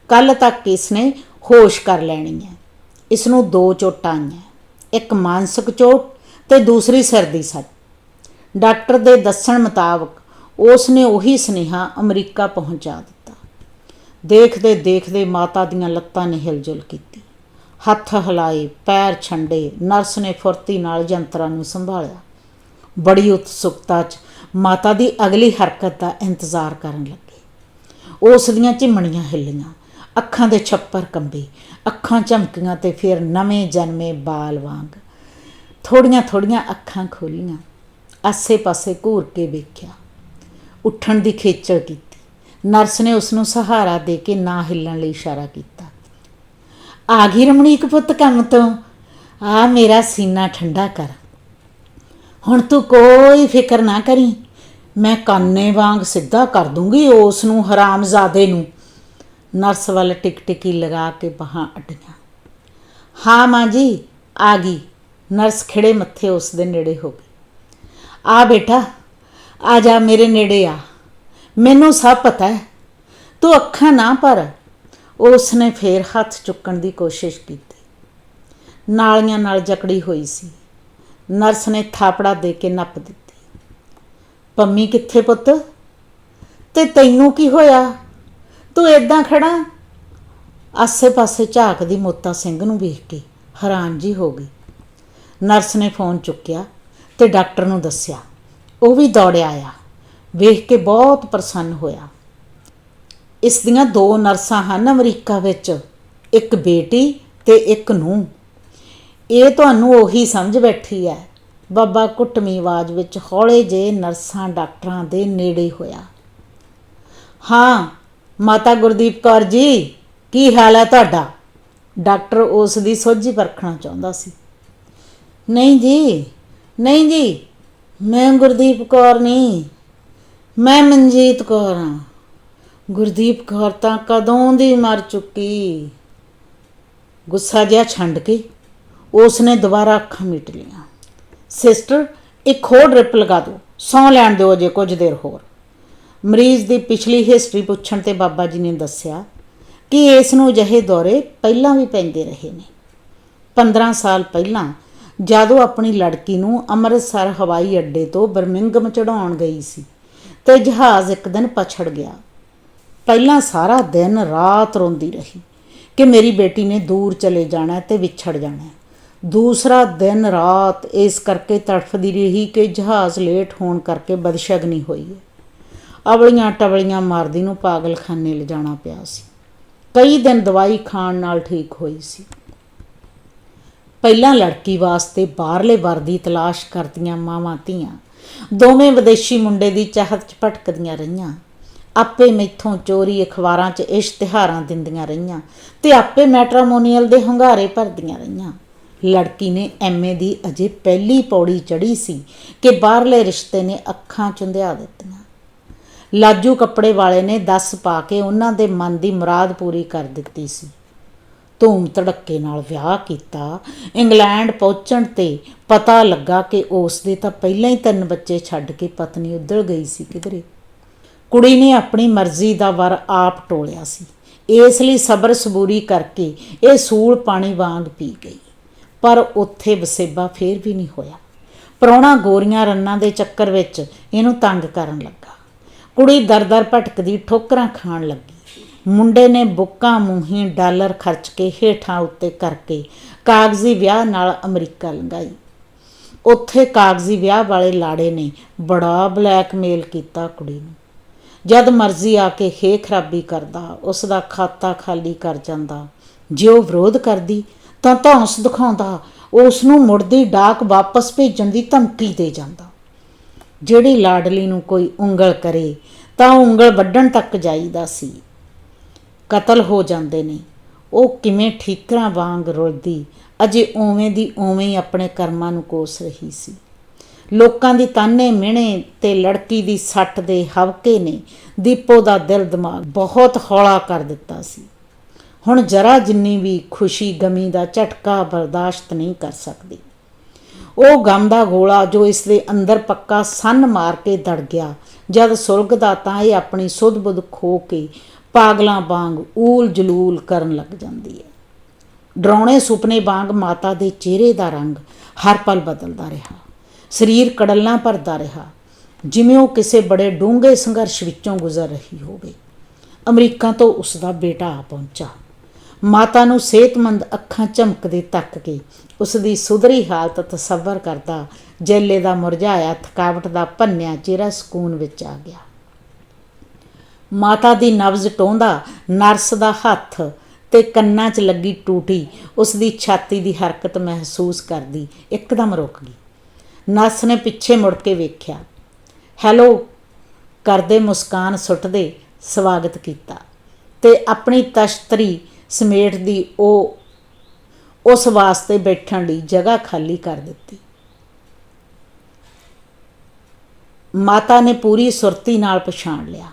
ਕੱਲ ਤੱਕ ਇਸ ਨੇ ਹੋਸ਼ ਕਰ ਲੈਣੀ ਹੈ। ਇਸ ਨੂੰ ਦੋ ਚੋਟਾਂ ਆਈਆਂ। ਇੱਕ ਮਾਨਸਿਕ ਚੋਟ ਤੇ ਦੂਸਰੀ ਸਿਰ ਦੀ ਸੱਟ। ਡਾਕਟਰ ਦੇ ਦੱਸਣ ਮੁਤਾਬਕ ਉਸ ਨੇ ਉਹੀ ਸੁਨੇਹਾ ਅਮਰੀਕਾ ਪਹੁੰਚਾ ਦਿੱਤਾ। ਦੇਖਦੇ ਦੇਖਦੇ ਮਾਤਾ ਦੀਆਂ ਲੱਤਾਂ ਨੇ ਹਿਲਜੁਲ ਕੀਤੀ। ਹੱਥ ਹਿਲਾਏ, ਪੈਰ ਛੰਡੇ, ਨਰਸ ਨੇ ਫੁਰਤੀ ਨਾਲ ਯੰਤਰਾਂ ਨੂੰ ਸੰਭਾਲਿਆ। ਬੜੀ ਉਤਸੁਕਤਾ 'ਚ ਮਾਤਾ ਦੀ ਅਗਲੀ ਹਰਕਤ ਦਾ ਇੰਤਜ਼ਾਰ ਕਰਨ ਲੱਗੇ। ਉਸ ਦੀਆਂ ਝਿਮਣੀਆਂ ਹਿੱਲੀਆਂ, ਅੱਖਾਂ ਦੇ ਛੱਪਰ ਕੰਬੇ, ਅੱਖਾਂ ਝਮਕੀਆਂ ਤੇ ਫਿਰ ਨਵੇਂ ਜਨਮੇ ਬਾਲ ਵਾਂਗ ਥੋੜੀਆਂ ਥੋੜੀਆਂ ਅੱਖਾਂ ਖੋਲੀਆਂ। ਆਸੇ-ਪਾਸੇ ਘੂਰ ਕੇ ਵੇਖਿਆ। ਉੱਠਣ ਦੀ ਖੇਚਲ ਕੀਤੀ। ਨਰਸ ਨੇ ਉਸ ਨੂੰ ਸਹਾਰਾ ਦੇ ਕੇ ਨਾ ਹਿੱਲਣ ਲਈ ਇਸ਼ਾਰਾ ਕੀਤਾ। ਆ ਗਈ ਰਮਣੀਕ ਪੁੱਤ ਕੰਮ ਤੋਂ। ਆ ਮੇਰਾ ਸੀਨਾ ਠੰਡਾ ਕਰ। ਹੁਣ ਤੂੰ ਕੋਈ ਫਿਕਰ ਨਾ ਕਰੀ। ਮੈਂ ਕਾਨੇ ਵਾਂਗ ਸਿੱਧਾ ਕਰ ਦੂੰਗੀ ਉਸ ਨੂੰ ਹਰਾਮਜ਼ਾਦੇ ਨੂੰ। ਨਰਸ ਵੱਲ ਟਿਕ ਟਿਕੀ ਲਗਾ ਕੇ ਬਾਹਾਂ ਅੱਡੀਆਂ। ਹਾਂ ਮਾਂ ਜੀ, ਆ ਗਈ। ਨਰਸ ਖਿੜੇ ਮੱਥੇ ਉਸ ਦੇ ਨੇੜੇ ਹੋ ਗਈ। ਆ ਬੇਟਾ, ਆ ਜਾ ਮੇਰੇ ਨੇੜੇ ਆ। ਮੈਨੂੰ ਸਭ ਪਤਾ ਹੈ। ਤੂੰ ਅੱਖਾਂ ਨਾ ਭਰ। ਉਸ ਨੇ ਫੇਰ ਹੱਥ ਚੁੱਕਣ ਦੀ ਕੋਸ਼ਿਸ਼ ਕੀਤੀ। ਨਾਲੀਆਂ ਨਾਲ ਜਕੜੀ ਹੋਈ ਸੀ। ਨਰਸ ਨੇ ਥਾਪੜਾ ਦੇ ਕੇ ਨੱਪ ਦਿੱਤੀ। ਪੰਮੀ, ਕਿੱਥੇ ਪੁੱਤ? ਤੇ ਤੈਨੂੰ ਕੀ ਹੋਇਆ? ਤੂੰ ਏਦਾਂ ਖੜਾ? ਆਸੇ-ਪਾਸੇ ਝਾਕਦੀ ਮੋਤਾ ਸਿੰਘ ਨੂੰ ਵੇਖ ਕੇ ਹੈਰਾਨ ਜੀ ਹੋ ਗਈ। ਨਰਸ ਨੇ ਫੋਨ ਚੁੱਕਿਆ ਤੇ ਡਾਕਟਰ ਨੂੰ ਦੱਸਿਆ, ਉਹ ਵੀ ਦੌੜਿਆ ਆਇਆ। ਵੇਖ ਕੇ ਬਹੁਤ ਪ੍ਰਸੰਨ ਹੋਇਆ। ਇਸ ਦੀਆਂ ਦੋ ਨਰਸਾਂ ਹਨ ਅਮਰੀਕਾ ਵਿੱਚ, ਇੱਕ ਬੇਟੀ ਤੇ ਇੱਕ ਨੂੰ ਇਹ ਤੁਹਾਨੂੰ ਉਹੀ ਸਮਝ ਬੈਠੀ ਹੈ। ਬਾਬਾ ਕੁੱਟਮੀ ਆਵਾਜ਼ ਵਿੱਚ ਹੌਲੇ ਜੇ ਨਰਸਾਂ ਡਾਕਟਰਾਂ ਦੇ ਨੇੜੇ ਹੋਇਆ। ਹਾਂ, ਮਾਤਾ ਗੁਰਦੀਪ ਕੌਰ ਜੀ, ਕੀ ਹਾਲ ਹੈ ਤੁਹਾਡਾ? ਡਾਕਟਰ ਉਸ ਦੀ ਸੋਝੀ ਪਰਖਣਾ ਚਾਹੁੰਦਾ ਸੀ। ਨਹੀਂ ਜੀ ਨਹੀਂ ਜੀ, ਮੈਂ ਗੁਰਦੀਪ ਕੌਰ ਨਹੀਂ। ਮੈਂ ਮਨਜੀਤ ਕੌਰ ਹਾਂ। ਗੁਰਦੀਪ ਕੌਰ ਤਾਂ ਕਦੋਂ ਦੀ ਮਰ ਚੁੱਕੀ? ਗੁੱਸਾ ਜਿਹਾ ਛੰਡ ਕੇ ਉਸ ਨੇ ਦੁਬਾਰਾ ਅੱਖਾਂ ਮੀਟ ਲਈਆਂ। ਸਿਸਟਰ, ਇੱਕ ਹੋਰ ਡ੍ਰਿਪ ਲਗਾ ਦਿਓ। ਸੌਂ ਲੈਣ ਦਿਓ ਅਜੇ ਕੁਝ ਦੇਰ ਹੋਰ। ਮਰੀਜ਼ ਦੀ ਪਿਛਲੀ ਹਿਸਟਰੀ ਪੁੱਛਣ ਤੇ ਬਾਬਾ ਜੀ ਨੇ ਦੱਸਿਆ ਕਿ ਇਸ ਨੂੰ ਅਜਿਹੇ ਦੌਰੇ ਪਹਿਲਾਂ ਵੀ ਪੈਂਦੇ ਰਹੇ ਨੇ। 15 ਸਾਲ ਪਹਿਲਾਂ ਜਦੋਂ ਆਪਣੀ ਲੜਕੀ ਨੂੰ ਅੰਮ੍ਰਿਤਸਰ ਹਵਾਈ ਅੱਡੇ ਤੋਂ ਬਰਮਿੰਗਮ ਚੜਾਉਣ ਗਈ ਸੀ। ਤੇ ਜਹਾਜ਼ ਇੱਕ ਦਿਨ ਪਛੜ ਗਿਆ। ਪਹਿਲਾਂ ਸਾਰਾ ਦਿਨ ਰਾਤ ਰੋਂਦੀ ਰਹੀ ਕਿ ਮੇਰੀ ਬੇਟੀ ਨੇ ਦੂਰ ਚਲੇ ਜਾਣਾ ਤੇ ਵਿਛੜ ਜਾਣਾ। ਦੂਸਰਾ ਦਿਨ ਰਾਤ ਇਸ ਕਰਕੇ ਤੜਫਦੀ ਰਹੀ ਕਿ ਜਹਾਜ਼ ਲੇਟ ਹੋਣ ਕਰਕੇ ਬਦਸ਼ਗਨੀ ਹੋਈ ਹੈ। ਅਵਲੀਆਂ ਟਵਲੀਆਂ ਮਾਰਦੀ ਨੂੰ ਪਾਗਲਖਾਨੇ ਲਿਜਾਣਾ ਪਿਆ ਸੀ। ਕਈ ਦਿਨ ਦਵਾਈ ਖਾਣ ਨਾਲ ਠੀਕ ਹੋਈ ਸੀ। ਪਹਿਲਾਂ ਲੜਕੀ ਵਾਸਤੇ ਬਾਹਰਲੇ ਵਰ ਦੀ ਤਲਾਸ਼ ਕਰਦੀਆਂ ਮਾਵਾਂ ਧੀਆਂ ਦੋਵੇਂ ਵਿਦੇਸ਼ੀ ਮੁੰਡੇ ਦੀ ਚਾਹਤ 'ਚ ਭਟਕਦੀਆਂ ਰਹੀਆਂ। ਆਪੇ ਮੈਥੋਂ ਚੋਰੀ ਅਖਬਾਰਾਂ 'ਚ ਇਸ਼ਤਿਹਾਰਾਂ ਦਿੰਦੀਆਂ ਰਹੀਆਂ ਤੇ ਆਪੇ ਮੈਟਰੋਮੋਨੀਅਲ ਦੇ ਹੰਗਾਰੇ ਭਰਦੀਆਂ ਰਹੀਆਂ। ਲੜਕੀ ਨੇ ਐਮਏ ਦੀ ਅਜੇ ਪਹਿਲੀ ਪੌੜੀ ਚੜੀ ਸੀ ਕਿ ਬਾਹਰਲੇ ਰਿਸ਼ਤੇ ਨੇ ਅੱਖਾਂ ਚੁੰਧਿਆ ਦਿੱਤੀਆਂ। ਲਾਜੂ ਕੱਪੜੇ ਵਾਲੇ ਨੇ ਦੱਸ ਪਾ ਕੇ ਉਹਨਾਂ ਦੇ ਮਨ ਦੀ ਮੁਰਾਦ ਪੂਰੀ ਕਰ ਦਿੱਤੀ ਸੀ। ਧੂਮ ਧੜੱਕੇ ਨਾਲ ਵਿਆਹ ਕੀਤਾ। ਇੰਗਲੈਂਡ ਪਹੁੰਚਣ ਤੇ ਪਤਾ ਲੱਗਾ ਕਿ ਉਸ ਦੇ ਤਾਂ ਪਹਿਲਾਂ ਹੀ ਤਿੰਨ ਬੱਚੇ ਛੱਡ ਕੇ ਪਤਨੀ ਉੱਧਰ ਗਈ ਸੀ ਕਿਧਰੇ। ਕੁੜੀ ਨੇ ਆਪਣੀ ਮਰਜ਼ੀ ਦਾ ਵਰ ਆਪ ਟੋਲਿਆ ਸੀ। ਇਸ ਲਈ ਸਬਰ ਸਬੂਰੀ ਕਰਕੇ ਇਹ ਸੂਲ ਪਾਣੀ ਵਾਂਗ ਪੀ ਗਈ। ਪਰ ਉੱਥੇ ਵਸੇਬਾ ਫੇਰ ਵੀ ਨਹੀਂ ਹੋਇਆ। ਪ੍ਰਾਹੁਣਾ ਗੋਰੀਆਂ ਰੰਨਾਂ ਦੇ ਚੱਕਰ ਵਿੱਚ ਇਹਨੂੰ ਤੰਗ ਕਰਨ ਲੱਗਾ। ਕੁੜੀ ਦਰ-ਦਰ ਭਟਕਦੀ ਠੋਕਰਾਂ ਖਾਣ ਲੱਗੀ। ਮੁੰਡੇ ਨੇ ਬੁੱਕਾਂ ਮੂੰਹੀਂ ਡਾਲਰ ਖਰਚ ਕੇ ਹੇਠਾਂ ਉੱਤੇ ਕਰਕੇ ਕਾਗਜ਼ੀ ਵਿਆਹ ਨਾਲ ਅਮਰੀਕਾ ਲੰਘਾਈ। ਉੱਥੇ ਕਾਗਜ਼ੀ ਵਿਆਹ ਵਾਲੇ ਲਾੜੇ ਨੇ ਬੜਾ ਬਲੈਕਮੇਲ ਕੀਤਾ ਕੁੜੀ ਨੂੰ। ਜਦ ਮਰਜ਼ੀ ਆ ਕੇ ਖੇ ਖਰਾਬੀ ਕਰਦਾ, ਉਸ ਦਾ ਖਾਤਾ ਖਾਲੀ ਕਰ ਜਾਂਦਾ। ਜੇ ਉਹ ਵਿਰੋਧ ਕਰਦੀ, ਤਾਂ ਧੌਂਸ ਦਿਖਾਉਂਦਾ, ਉਸ ਨੂੰ ਮੁੜਦੀ ਡਾਕ ਵਾਪਸ ਭੇਜਣ ਦੀ ਧਮਕੀ ਦੇ ਜਾਂਦਾ। ਜਿਹੜੀ ਲਾਡਲੀ ਨੂੰ ਕੋਈ ਉਂਗਲ ਕਰੇ, ਤਾਂ ਉਹ ਉਂਗਲ ਵੱਢਣ ਤੱਕ ਜਾਈਦਾ ਸੀ। ਕਤਲ ਹੋ ਜਾਂਦੇ ਨੇ। ਉਹ ਕਿਵੇਂ ਠੀਕਰਾਂ ਵਾਂਗ ਰੁਲਦੀ, ਅਜੇ ਓਵੇਂ ਦੀ ਉਵੇਂ ਹੀ ਆਪਣੇ ਕਰਮਾਂ ਨੂੰ ਕੋਸ ਰਹੀ ਸੀ। ਲੋਕਾਂ ਦੀ ਤਾਨੇ ਮਿਹਣੇ ਤੇ ਲੜਕੀ ਦੀ ਸੱਟ ਦੇ ਹਵਕੇ ਨੇ ਦੀਪੋ ਦਾ ਦਿਲ ਦਿਮਾਗ ਬਹੁਤ ਹੌਲਾ ਕਰ ਦਿੱਤਾ ਸੀ। ਹੁਣ ਜਰਾ ਜਿੰਨੀ ਵੀ ਖੁਸ਼ੀ ਗਮੀ ਦਾ ਝਟਕਾ ਬਰਦਾਸ਼ਤ ਨਹੀਂ ਕਰ ਸਕਦੀ। ਉਹ ਗਮ ਦਾ ਗੋਲਾ ਜੋ ਇਸ ਦੇ ਅੰਦਰ ਪੱਕਾ ਸੰਨ ਮਾਰ ਕੇ ਦੜ ਗਿਆ, ਜਦ ਸੁਲਗਦਾ ਤਾਂ ਇਹ ਆਪਣੀ ਸੁਧ-ਬੁੱਧ ਖੋ ਕੇ ਪਾਗਲਾਂ ਵਾਂਗ ਊਲ ਜਲੂਲ ਕਰਨ ਲੱਗ ਜਾਂਦੀ ਹੈ। ਡਰਾਉਣੇ ਸੁਪਨੇ ਵਾਂਗ ਮਾਤਾ ਦੇ ਚਿਹਰੇ ਦਾ ਰੰਗ ਹਰ ਪਲ ਬਦਲਦਾ ਰਿਹਾ। ਸਰੀਰ ਕੜਲਾਂ ਭਰਦਾ ਰਿਹਾ। ਜਿਵੇਂ ਉਹ ਕਿਸੇ ਬੜੇ ਡੂੰਘੇ ਸੰਘਰਸ਼ ਵਿੱਚੋਂ ਗੁਜ਼ਰ ਰਹੀ ਹੋਵੇ। ਅਮਰੀਕਾ ਤੋਂ ਉਸ ਦਾ ਬੇਟਾ ਆ ਪਹੁੰਚਾ। ਮਾਤਾ ਨੂੰ ਸਿਹਤਮੰਦ ਅੱਖਾਂ ਝਮਕਦੇ ਤੱਕ ਕੇ ਉਸ ਦੀ ਸੁਧਰੀ ਹਾਲਤ ਤਸੱਵਰ ਕਰਦਾ ਜੈਲੇ ਦਾ ਮੁਰਝਾਇਆ ਥਕਾਵਟ ਦਾ ਭੰਨਿਆ ਚਿਹਰਾ ਸਕੂਨ ਵਿੱਚ ਆ ਗਿਆ। ਮਾਤਾ ਦੀ ਨਬਜ਼ ਟੋਂਦਾ ਨਰਸ ਦਾ ਹੱਥ ਤੇ ਕੰਨਾਂ 'ਚ ਲੱਗੀ ਟੂਟੀ। ਉਸ ਦੀ ਛਾਤੀ ਦੀ ਹਰਕਤ ਮਹਿਸੂਸ ਕਰਦੀ ਇੱਕਦਮ ਰੁਕ ਗਈ। ਨਰਸ ਨੇ ਪਿੱਛੇ ਮੁੜ ਕੇ ਵੇਖਿਆ। ਹੈਲੋ, ਕਰਦੇ ਮੁਸਕਾਨ ਸੁੱਟਦੇ ਸਵਾਗਤ ਕੀਤਾ ਤੇ ਆਪਣੀ ਤਸ਼ਤਰੀ ਸਮੇਟ ਦੀ ਉਹ ਉਸ ਵਾਸਤੇ ਬੈਠਣ ਲਈ ਜਗ੍ਹਾ ਖਾਲੀ ਕਰ ਦਿੱਤੀ। ਮਾਤਾ ਨੇ ਪੂਰੀ ਸੁਰਤੀ ਨਾਲ ਪਛਾਣ ਲਿਆ।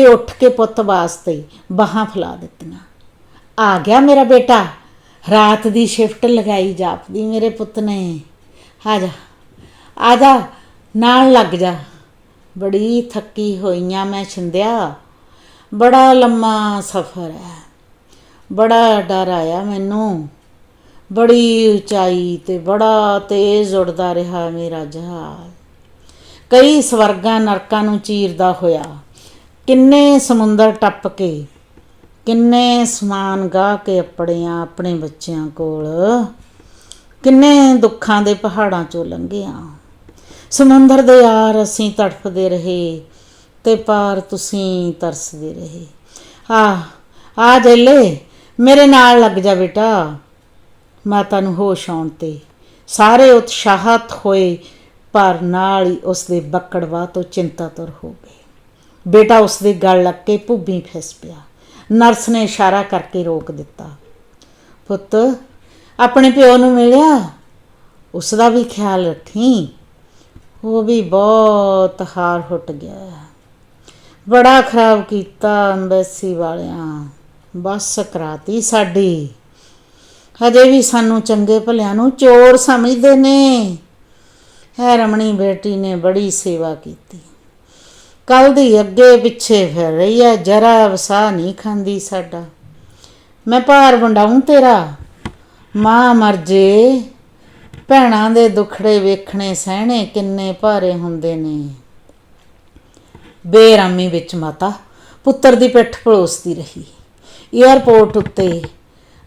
ਤੇ ਉੱਠ ਕੇ ਪੁੱਤ ਵਾਸਤੇ ਬਾਹਾਂ ਫੈਲਾ ਦਿੱਤੀਆਂ। ਆ ਗਿਆ ਮੇਰਾ ਬੇਟਾ। ਰਾਤ ਦੀ ਸ਼ਿਫਟ ਲਗਾਈ ਜਾਪਦੀ ਮੇਰੇ ਪੁੱਤ ਨੇ। ਆ ਜਾ ਆ ਜਾ, ਨਾਲ ਲੱਗ ਜਾ। ਬੜੀ ਥੱਕੀ ਹੋਈਆਂ ਮੈਂ ਛਿੰਦਿਆ। ਬੜਾ ਲੰਮਾ ਸਫ਼ਰ ਹੈ। ਬੜਾ ਡਰ ਆਇਆ ਮੈਨੂੰ। ਬੜੀ ਉਚਾਈ ਤੇ ਬੜਾ ਤੇਜ਼ ਉੜਦਾ ਰਿਹਾ ਮੇਰਾ ਜਹਾਜ਼। ਕਈ ਸਵਰਗਾਂ ਨਰਕਾਂ ਨੂੰ ਚੀਰਦਾ ਹੋਇਆ। ਕਿੰਨੇ ਸਮੁੰਦਰ ਟੱਪ ਕੇ, ਕਿੰਨੇ ਸਮਾਨ ਗਾ ਕੇ ਆਪੜਿਆਂ ਆਪਣੇ ਬੱਚਿਆਂ ਕੋਲ, ਕਿੰਨੇ ਦੁੱਖਾਂ ਦੇ ਪਹਾੜਾਂ ਚੋਂ ਲੰਘਿਆ। ਸਮੁੰਦਰ ਦੇ ਆਰ ਅਸੀਂ ਤੜਫਦੇ ਰਹੇ ਤੇ ਪਾਰ ਤੁਸੀਂ ਤਰਸਦੇ ਰਹੇ। ਆ ਆ ਜੇਲੇ, ਮੇਰੇ ਨਾਲ ਲੱਗ ਜਾ ਬੇਟਾ। ਮਾਤਾ ਨੂੰ ਹੋਸ਼ ਆਉਣ ਤੇ। ਸਾਰੇ ਉਤਸ਼ਾਹਤ ਹੋਏ, ਪਰ ਨਾਲ ਹੀ ਉਸ ਦੇ ਬੱਕੜਵਾ ਤੋਂ ਚਿੰਤਾਤੁਰ ਹੋ ਗਏ ਬੇਟਾ ਉਸ ਦੇ ਗਲ ਲੱਗ ਕੇ ਭੁੱਬੀ ਫਿਸ ਪਿਆ। ਨਰਸ ਨੇ ਇਸ਼ਾਰਾ ਕਰਕੇ ਰੋਕ ਦਿੱਤਾ। ਪੁੱਤ, ਆਪਣੇ ਪਿਓ ਨੂੰ ਮਿਲਿਆ? ਉਸ ਦਾ ਵੀ ਖਿਆਲ ਰੱਖੀ? ਉਹ ਵੀ ਬਹੁਤ ਹਾਰ ਹੁੱਟ ਗਿਆ। ਬੜਾ ਖਰਾਬ ਕੀਤਾ ਅੰਬੈਸੀ ਵਾਲਿਆਂ। ਬਸ ਕਰਾਤੀ ਸਾਡੀ। ਹਜੇ ਵੀ ਸਾਨੂੰ ਚੰਗੇ ਭਲਿਆਂ ਨੂੰ ਚੋਰ ਸਮਝਦੇ ਨੇ। ਹੈ ਰਮਣੀ ਬੇਟੀ ਨੇ ਬੜੀ ਸੇਵਾ ਕੀਤੀ। ਕੱਲ ਦੀ ਅੱਗੇ ਪਿੱਛੇ ਫਿਰ ਰਹੀ ਹੈ ਜਰਾ ਵਸਾ ਨਹੀਂ ਖਾਂਦੀ ਸਾਡਾ। ਮੈਂ ਭਾਰ ਵੰਡਾਉਂ ਤੇਰਾ, ਮਾਂ ਮਰ ਜੇ, ਭੈਣਾਂ ਦੇ ਦੁਖੜੇ ਵੇਖਣੇ ਸਹਿਣੇ ਕਿੰਨੇ ਭਾਰੇ ਹੁੰਦੇ ਨੇ। ਬੇਰਾਮੀ ਵਿੱਚ ਮਾਤਾ, ਪੁੱਤਰ ਦੀ ਪਿੱਠ ਪਲੋਸਦੀ ਰਹੀ। 에ਅਰਪੋਰਟ ਉੱਤੇ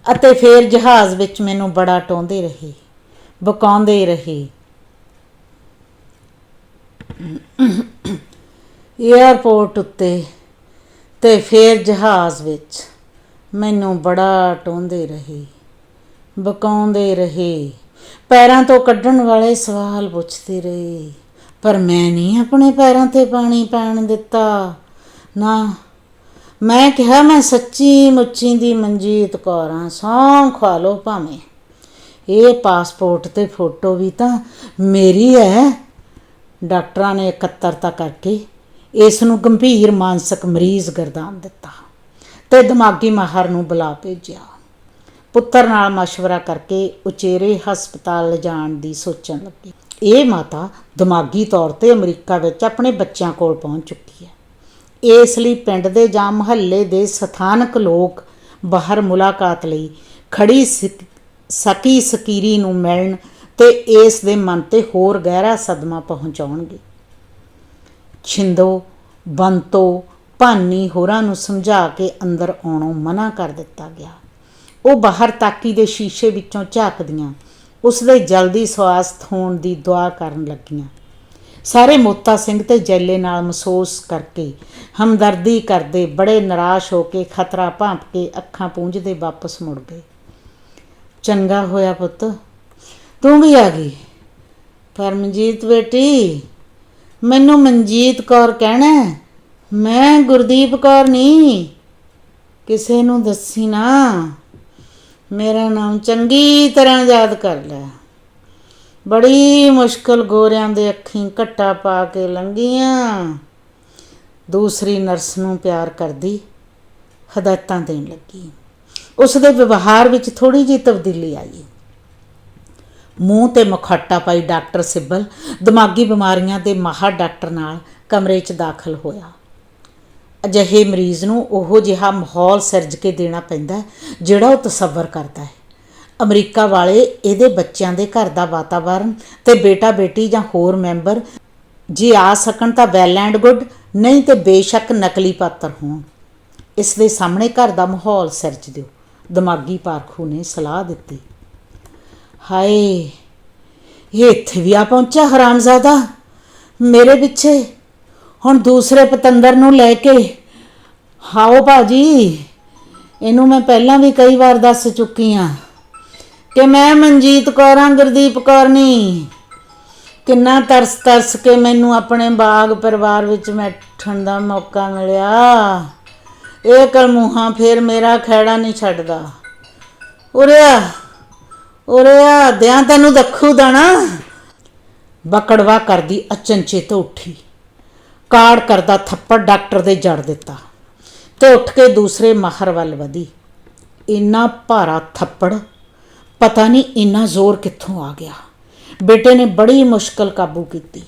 ਅਤੇ ਫੇਰ ਜਹਾਜ਼ ਵਿੱਚ ਮੈਨੂੰ ਬੜਾ ਟੋਂਦੇ ਰਹੇ, ਬਕਾਉਂਦੇ ਰਹੇ। 에ਅਰਪੋਰਟ ਉੱਤੇ ਤੇ ਫਿਰ ਜਹਾਜ਼ ਵਿੱਚ ਮੈਨੂੰ ਬੜਾ ਟੋਂਦੇ ਰਹੇ, ਬਕਾਉਂਦੇ ਰਹੇ। ਪੈਰਾਂ ਤੋਂ ਕੱਢਣ ਵਾਲੇ ਸਵਾਲ ਪੁੱਛਦੇ ਰਹੇ, ਪਰ ਮੈਂ ਨਹੀਂ ਆਪਣੇ ਪੈਰਾਂ ਤੇ ਪਾਣੀ ਪੈਣ ਦਿੱਤਾ। ਨਾ, ਮੈਂ ਕਿਹਾ ਮੈਂ ਸੱਚੀ ਮੁੱਚੀ ਦੀ ਮਨਜੀਤ ਕੌਰਾਂ ਸੌਂ ਖਾ ਲੋ ਭਾਵੇਂ। ਇਹ ਪਾਸਪੋਰਟ ਤੇ ਫੋਟੋ ਵੀ ਤਾਂ ਮੇਰੀ ਹੈ। ਡਾਕਟਰਾਂ ਨੇ ਇਕੱਤਰਤਾ ਕਰਕੇ ਇਸ ਨੂੰ ਗੰਭੀਰ ਮਾਨਸਿਕ ਮਰੀਜ਼ ਗਰਦਾਨ ਦਿੱਤਾ ਤੇ ਦਿਮਾਗੀ ਮਾਹਰ ਨੂੰ ਬੁਲਾ ਭੇਜਿਆ ਪੁੱਤਰ ਨਾਲ مشورہ ਕਰਕੇ ਉਚੇਰੇ ਹਸਪਤਾਲ ਲਿਜਾਣ ਦੀ ਸੋਚਣ ਲੱਗੀ ਇਹ ਮਾਤਾ ਦਿਮਾਗੀ ਤੌਰ ਤੇ ਅਮਰੀਕਾ ਵਿੱਚ ਆਪਣੇ ਬੱਚਿਆਂ ਕੋਲ ਪਹੁੰਚ ਚੁੱਕੀ ਹੈ ਇਸ ਲਈ ਪਿੰਡ ਦੇ ਜਾਂ ਮੁਹੱਲੇ ਦੇ ਸਥਾਨਕ ਲੋਕ ਬਾਹਰ ਮੁਲਾਕਾਤ ਲਈ ਖੜੀ ਸਕ- ਸਕੀ ਸਕੀਰੀ ਨੂੰ ਮਿਲਣ ਤੇ ਇਸ ਦੇ ਮਨ ਤੇ ਹੋਰ ਗਹਿਰਾ ਸਦਮਾ ਪਹੁੰਚਾਉਣਗੇ ਛਿੰਦੋ, ਬੰਤੋ, ਭਾਨੀ ਹੋਰਾਂ ਨੂੰ ਸਮਝਾ ਕੇ ਅੰਦਰ ਆਉਣੋਂ ਮਨਾ ਕਰ ਦਿੱਤਾ ਗਿਆ। ਉਹ ਬਾਹਰ ਤਾਕੀ ਦੇ ਸ਼ੀਸ਼ੇ ਵਿੱਚੋਂ ਝਾਕਦੀਆਂ ਉਸ ਦੇ ਜਲਦੀ ਸਵਾਸਥ ਹੋਣ ਦੀ ਦੁਆ ਕਰਨ ਲੱਗੀਆਂ। ਸਾਰੇ ਮੋਤਾ ਸਿੰਘ ਤੇ ਜੈਲੇ ਨਾਲ ਮਹਿਸੂਸ ਕਰਕੇ ਹਮਦਰਦੀ ਕਰਦੇ ਬੜੇ ਨਿਰਾਸ਼ ਹੋ ਕੇ ਖਤਰਾ ਭਾਂਪ ਕੇ ਅੱਖਾਂ ਪੂੰਝਦੇ ਵਾਪਸ ਮੁੜ ਗਏ। ਚੰਗਾ ਹੋਇਆ ਪੁੱਤ, ਤੂੰ ਵੀ ਆ ਗਈ। ਪਰਮਜੀਤ ਬੇਟੀ ਮੈਨੂੰ ਮਨਜੀਤ ਕੌਰ ਕਹਿਣਾ ਮੈਂ ਗੁਰਦੀਪ ਕੌਰ ਨਹੀਂ। ਕਿਸੇ ਨੂੰ ਦੱਸੀ ਨਾ। ਮੇਰਾ ਨਾਮ ਚੰਗੀ ਤਰ੍ਹਾਂ ਯਾਦ ਕਰ ਲੈ। ਬੜੀ ਮੁਸ਼ਕਲ ਗੋਰਿਆਂ ਦੇ ਅੱਖੀਂ ਘੱਟਾ ਪਾ ਕੇ ਲੰਗੀਆਂ ਦੂਸਰੀ ਨਰਸ ਨੂੰ ਪਿਆਰ ਕਰਦੀ, ਹਦਾਇਤਾਂ ਦੇਣ ਲੱਗੀ। ਉਸ ਦੇ ਵਿਵਹਾਰ ਵਿੱਚ ਥੋੜੀ ਜਿਹੀ ਤਬਦੀਲੀ ਆਈ। ਮੂੰਹ ਤੇ ਮੁਖੱਟਾ ਪਾਈ ਡਾਕਟਰ ਸਿੱਬਲ, ਦਿਮਾਗੀ ਬਿਮਾਰੀਆਂ ਦੇ ਮਾਹਰ ਡਾਕਟਰ ਨਾਲ ਕਮਰੇ 'ਚ ਦਾਖਲ ਹੋਇਆ। ਅਜਿਹੇ ਮਰੀਜ਼ ਨੂੰ ਉਹੋ ਜਿਹਾ ਮਾਹੌਲ ਸਿਰਜ ਕੇ ਦੇਣਾ ਪੈਂਦਾ ਜਿਹੜਾ ਉਹ ਤਸੱਵਰ ਕਰਦਾ ਹੈ। ਅਮਰੀਕਾ ਵਾਲੇ ਇਹਦੇ ਬੱਚਿਆਂ ਦੇ ਘਰ ਦਾ ਵਾਤਾਵਰਣ ਤੇ ਬੇਟਾ ਬੇਟੀ ਜਾਂ ਹੋਰ ਮੈਂਬਰ, ਜੇ ਆ ਸਕਣ ਤਾਂ ਵੈਲ ਐਂਡ ਗੁੱਡ ਨਹੀਂ ਤੇ ਬੇਸ਼ੱਕ ਨਕਲੀ ਪਾਤਰ ਹੋਣ। ਇਸ ਦੇ ਸਾਹਮਣੇ ਘਰ ਦਾ ਮਾਹੌਲ ਸਿਰਜ ਦਿਓ, ਦਿਮਾਗੀ ਪਾਰਖੂ ਨੇ ਸਲਾਹ ਦਿੱਤੀ। ਹਾਏ, ਇਹ ਇੱਥੇ ਵੀ ਆ ਪਹੁੰਚਿਆ ਹਰਾਮਜ਼ਾਦਾ। ਮੇਰੇ ਪਿੱਛੇ, ਹੁਣ ਦੂਸਰੇ ਪਤੰਦਰ ਨੂੰ ਲੈ ਕੇ। ਹਾਓ ਭਾਜੀ, ਇਹਨੂੰ ਮੈਂ ਪਹਿਲਾਂ ਵੀ ਕਈ ਵਾਰ ਦੱਸ ਚੁੱਕੀ ਆ ਕਿ ਮੈਂ ਮਨਜੀਤ ਕੌਰਾਂ ਗੁਰਦੀਪ ਕੌਰ ਨਹੀਂ ਕਿੰਨਾ ਤਰਸ ਤਰਸ ਕੇ ਮੈਨੂੰ ਆਪਣੇ ਬਾਗ ਪਰਿਵਾਰ ਵਿੱਚ ਬੈਠਣ ਦਾ ਮੌਕਾ ਮਿਲਿਆ। ਇਹ ਕਲਮੂਹਾ ਫੇਰ ਮੇਰਾ ਖੈੜਾ ਨਹੀਂ ਛੱਡਦਾ। ਉਰੇ ਉਰੇ ਆ, ਦਿਆਂ ਤੈਨੂੰ ਦੱਖੂ ਦਾਣਾ। ਬਕੜਵਾ ਕਰਦੀ ਅਚਨਚੇਤ ਉੱਠੀ। ਕਾੜ ਕਰਦਾ ਥੱਪੜ ਡਾਕਟਰ ਦੇ ਜੜ ਦਿੱਤਾ। ਤੇ ਉੱਠ ਕੇ ਦੂਸਰੇ ਮਾਹਰ ਵੱਲ ਵਧੀ। ਇੰਨਾ ਭਾਰਾ ਥੱਪੜ, ਪਤਾ ਨਹੀਂ ਇੰਨਾ ਜ਼ੋਰ ਕਿੱਥੋਂ ਆ ਗਿਆ। ਬੇਟੇ ਨੇ ਬੜੀ ਮੁਸ਼ਕਲ ਕਾਬੂ ਕੀਤੀ।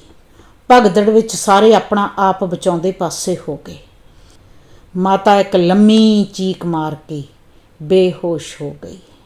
ਭਗਦੜ ਵਿੱਚ ਸਾਰੇ ਆਪਣਾ ਆਪ ਬਚਾਉਂਦੇ ਪਾਸੇ ਹੋ ਗਏ। ਮਾਤਾ ਇੱਕ ਲੰਮੀ ਚੀਕ ਮਾਰ ਕੇ ਬੇਹੋਸ਼ ਹੋ ਗਈ।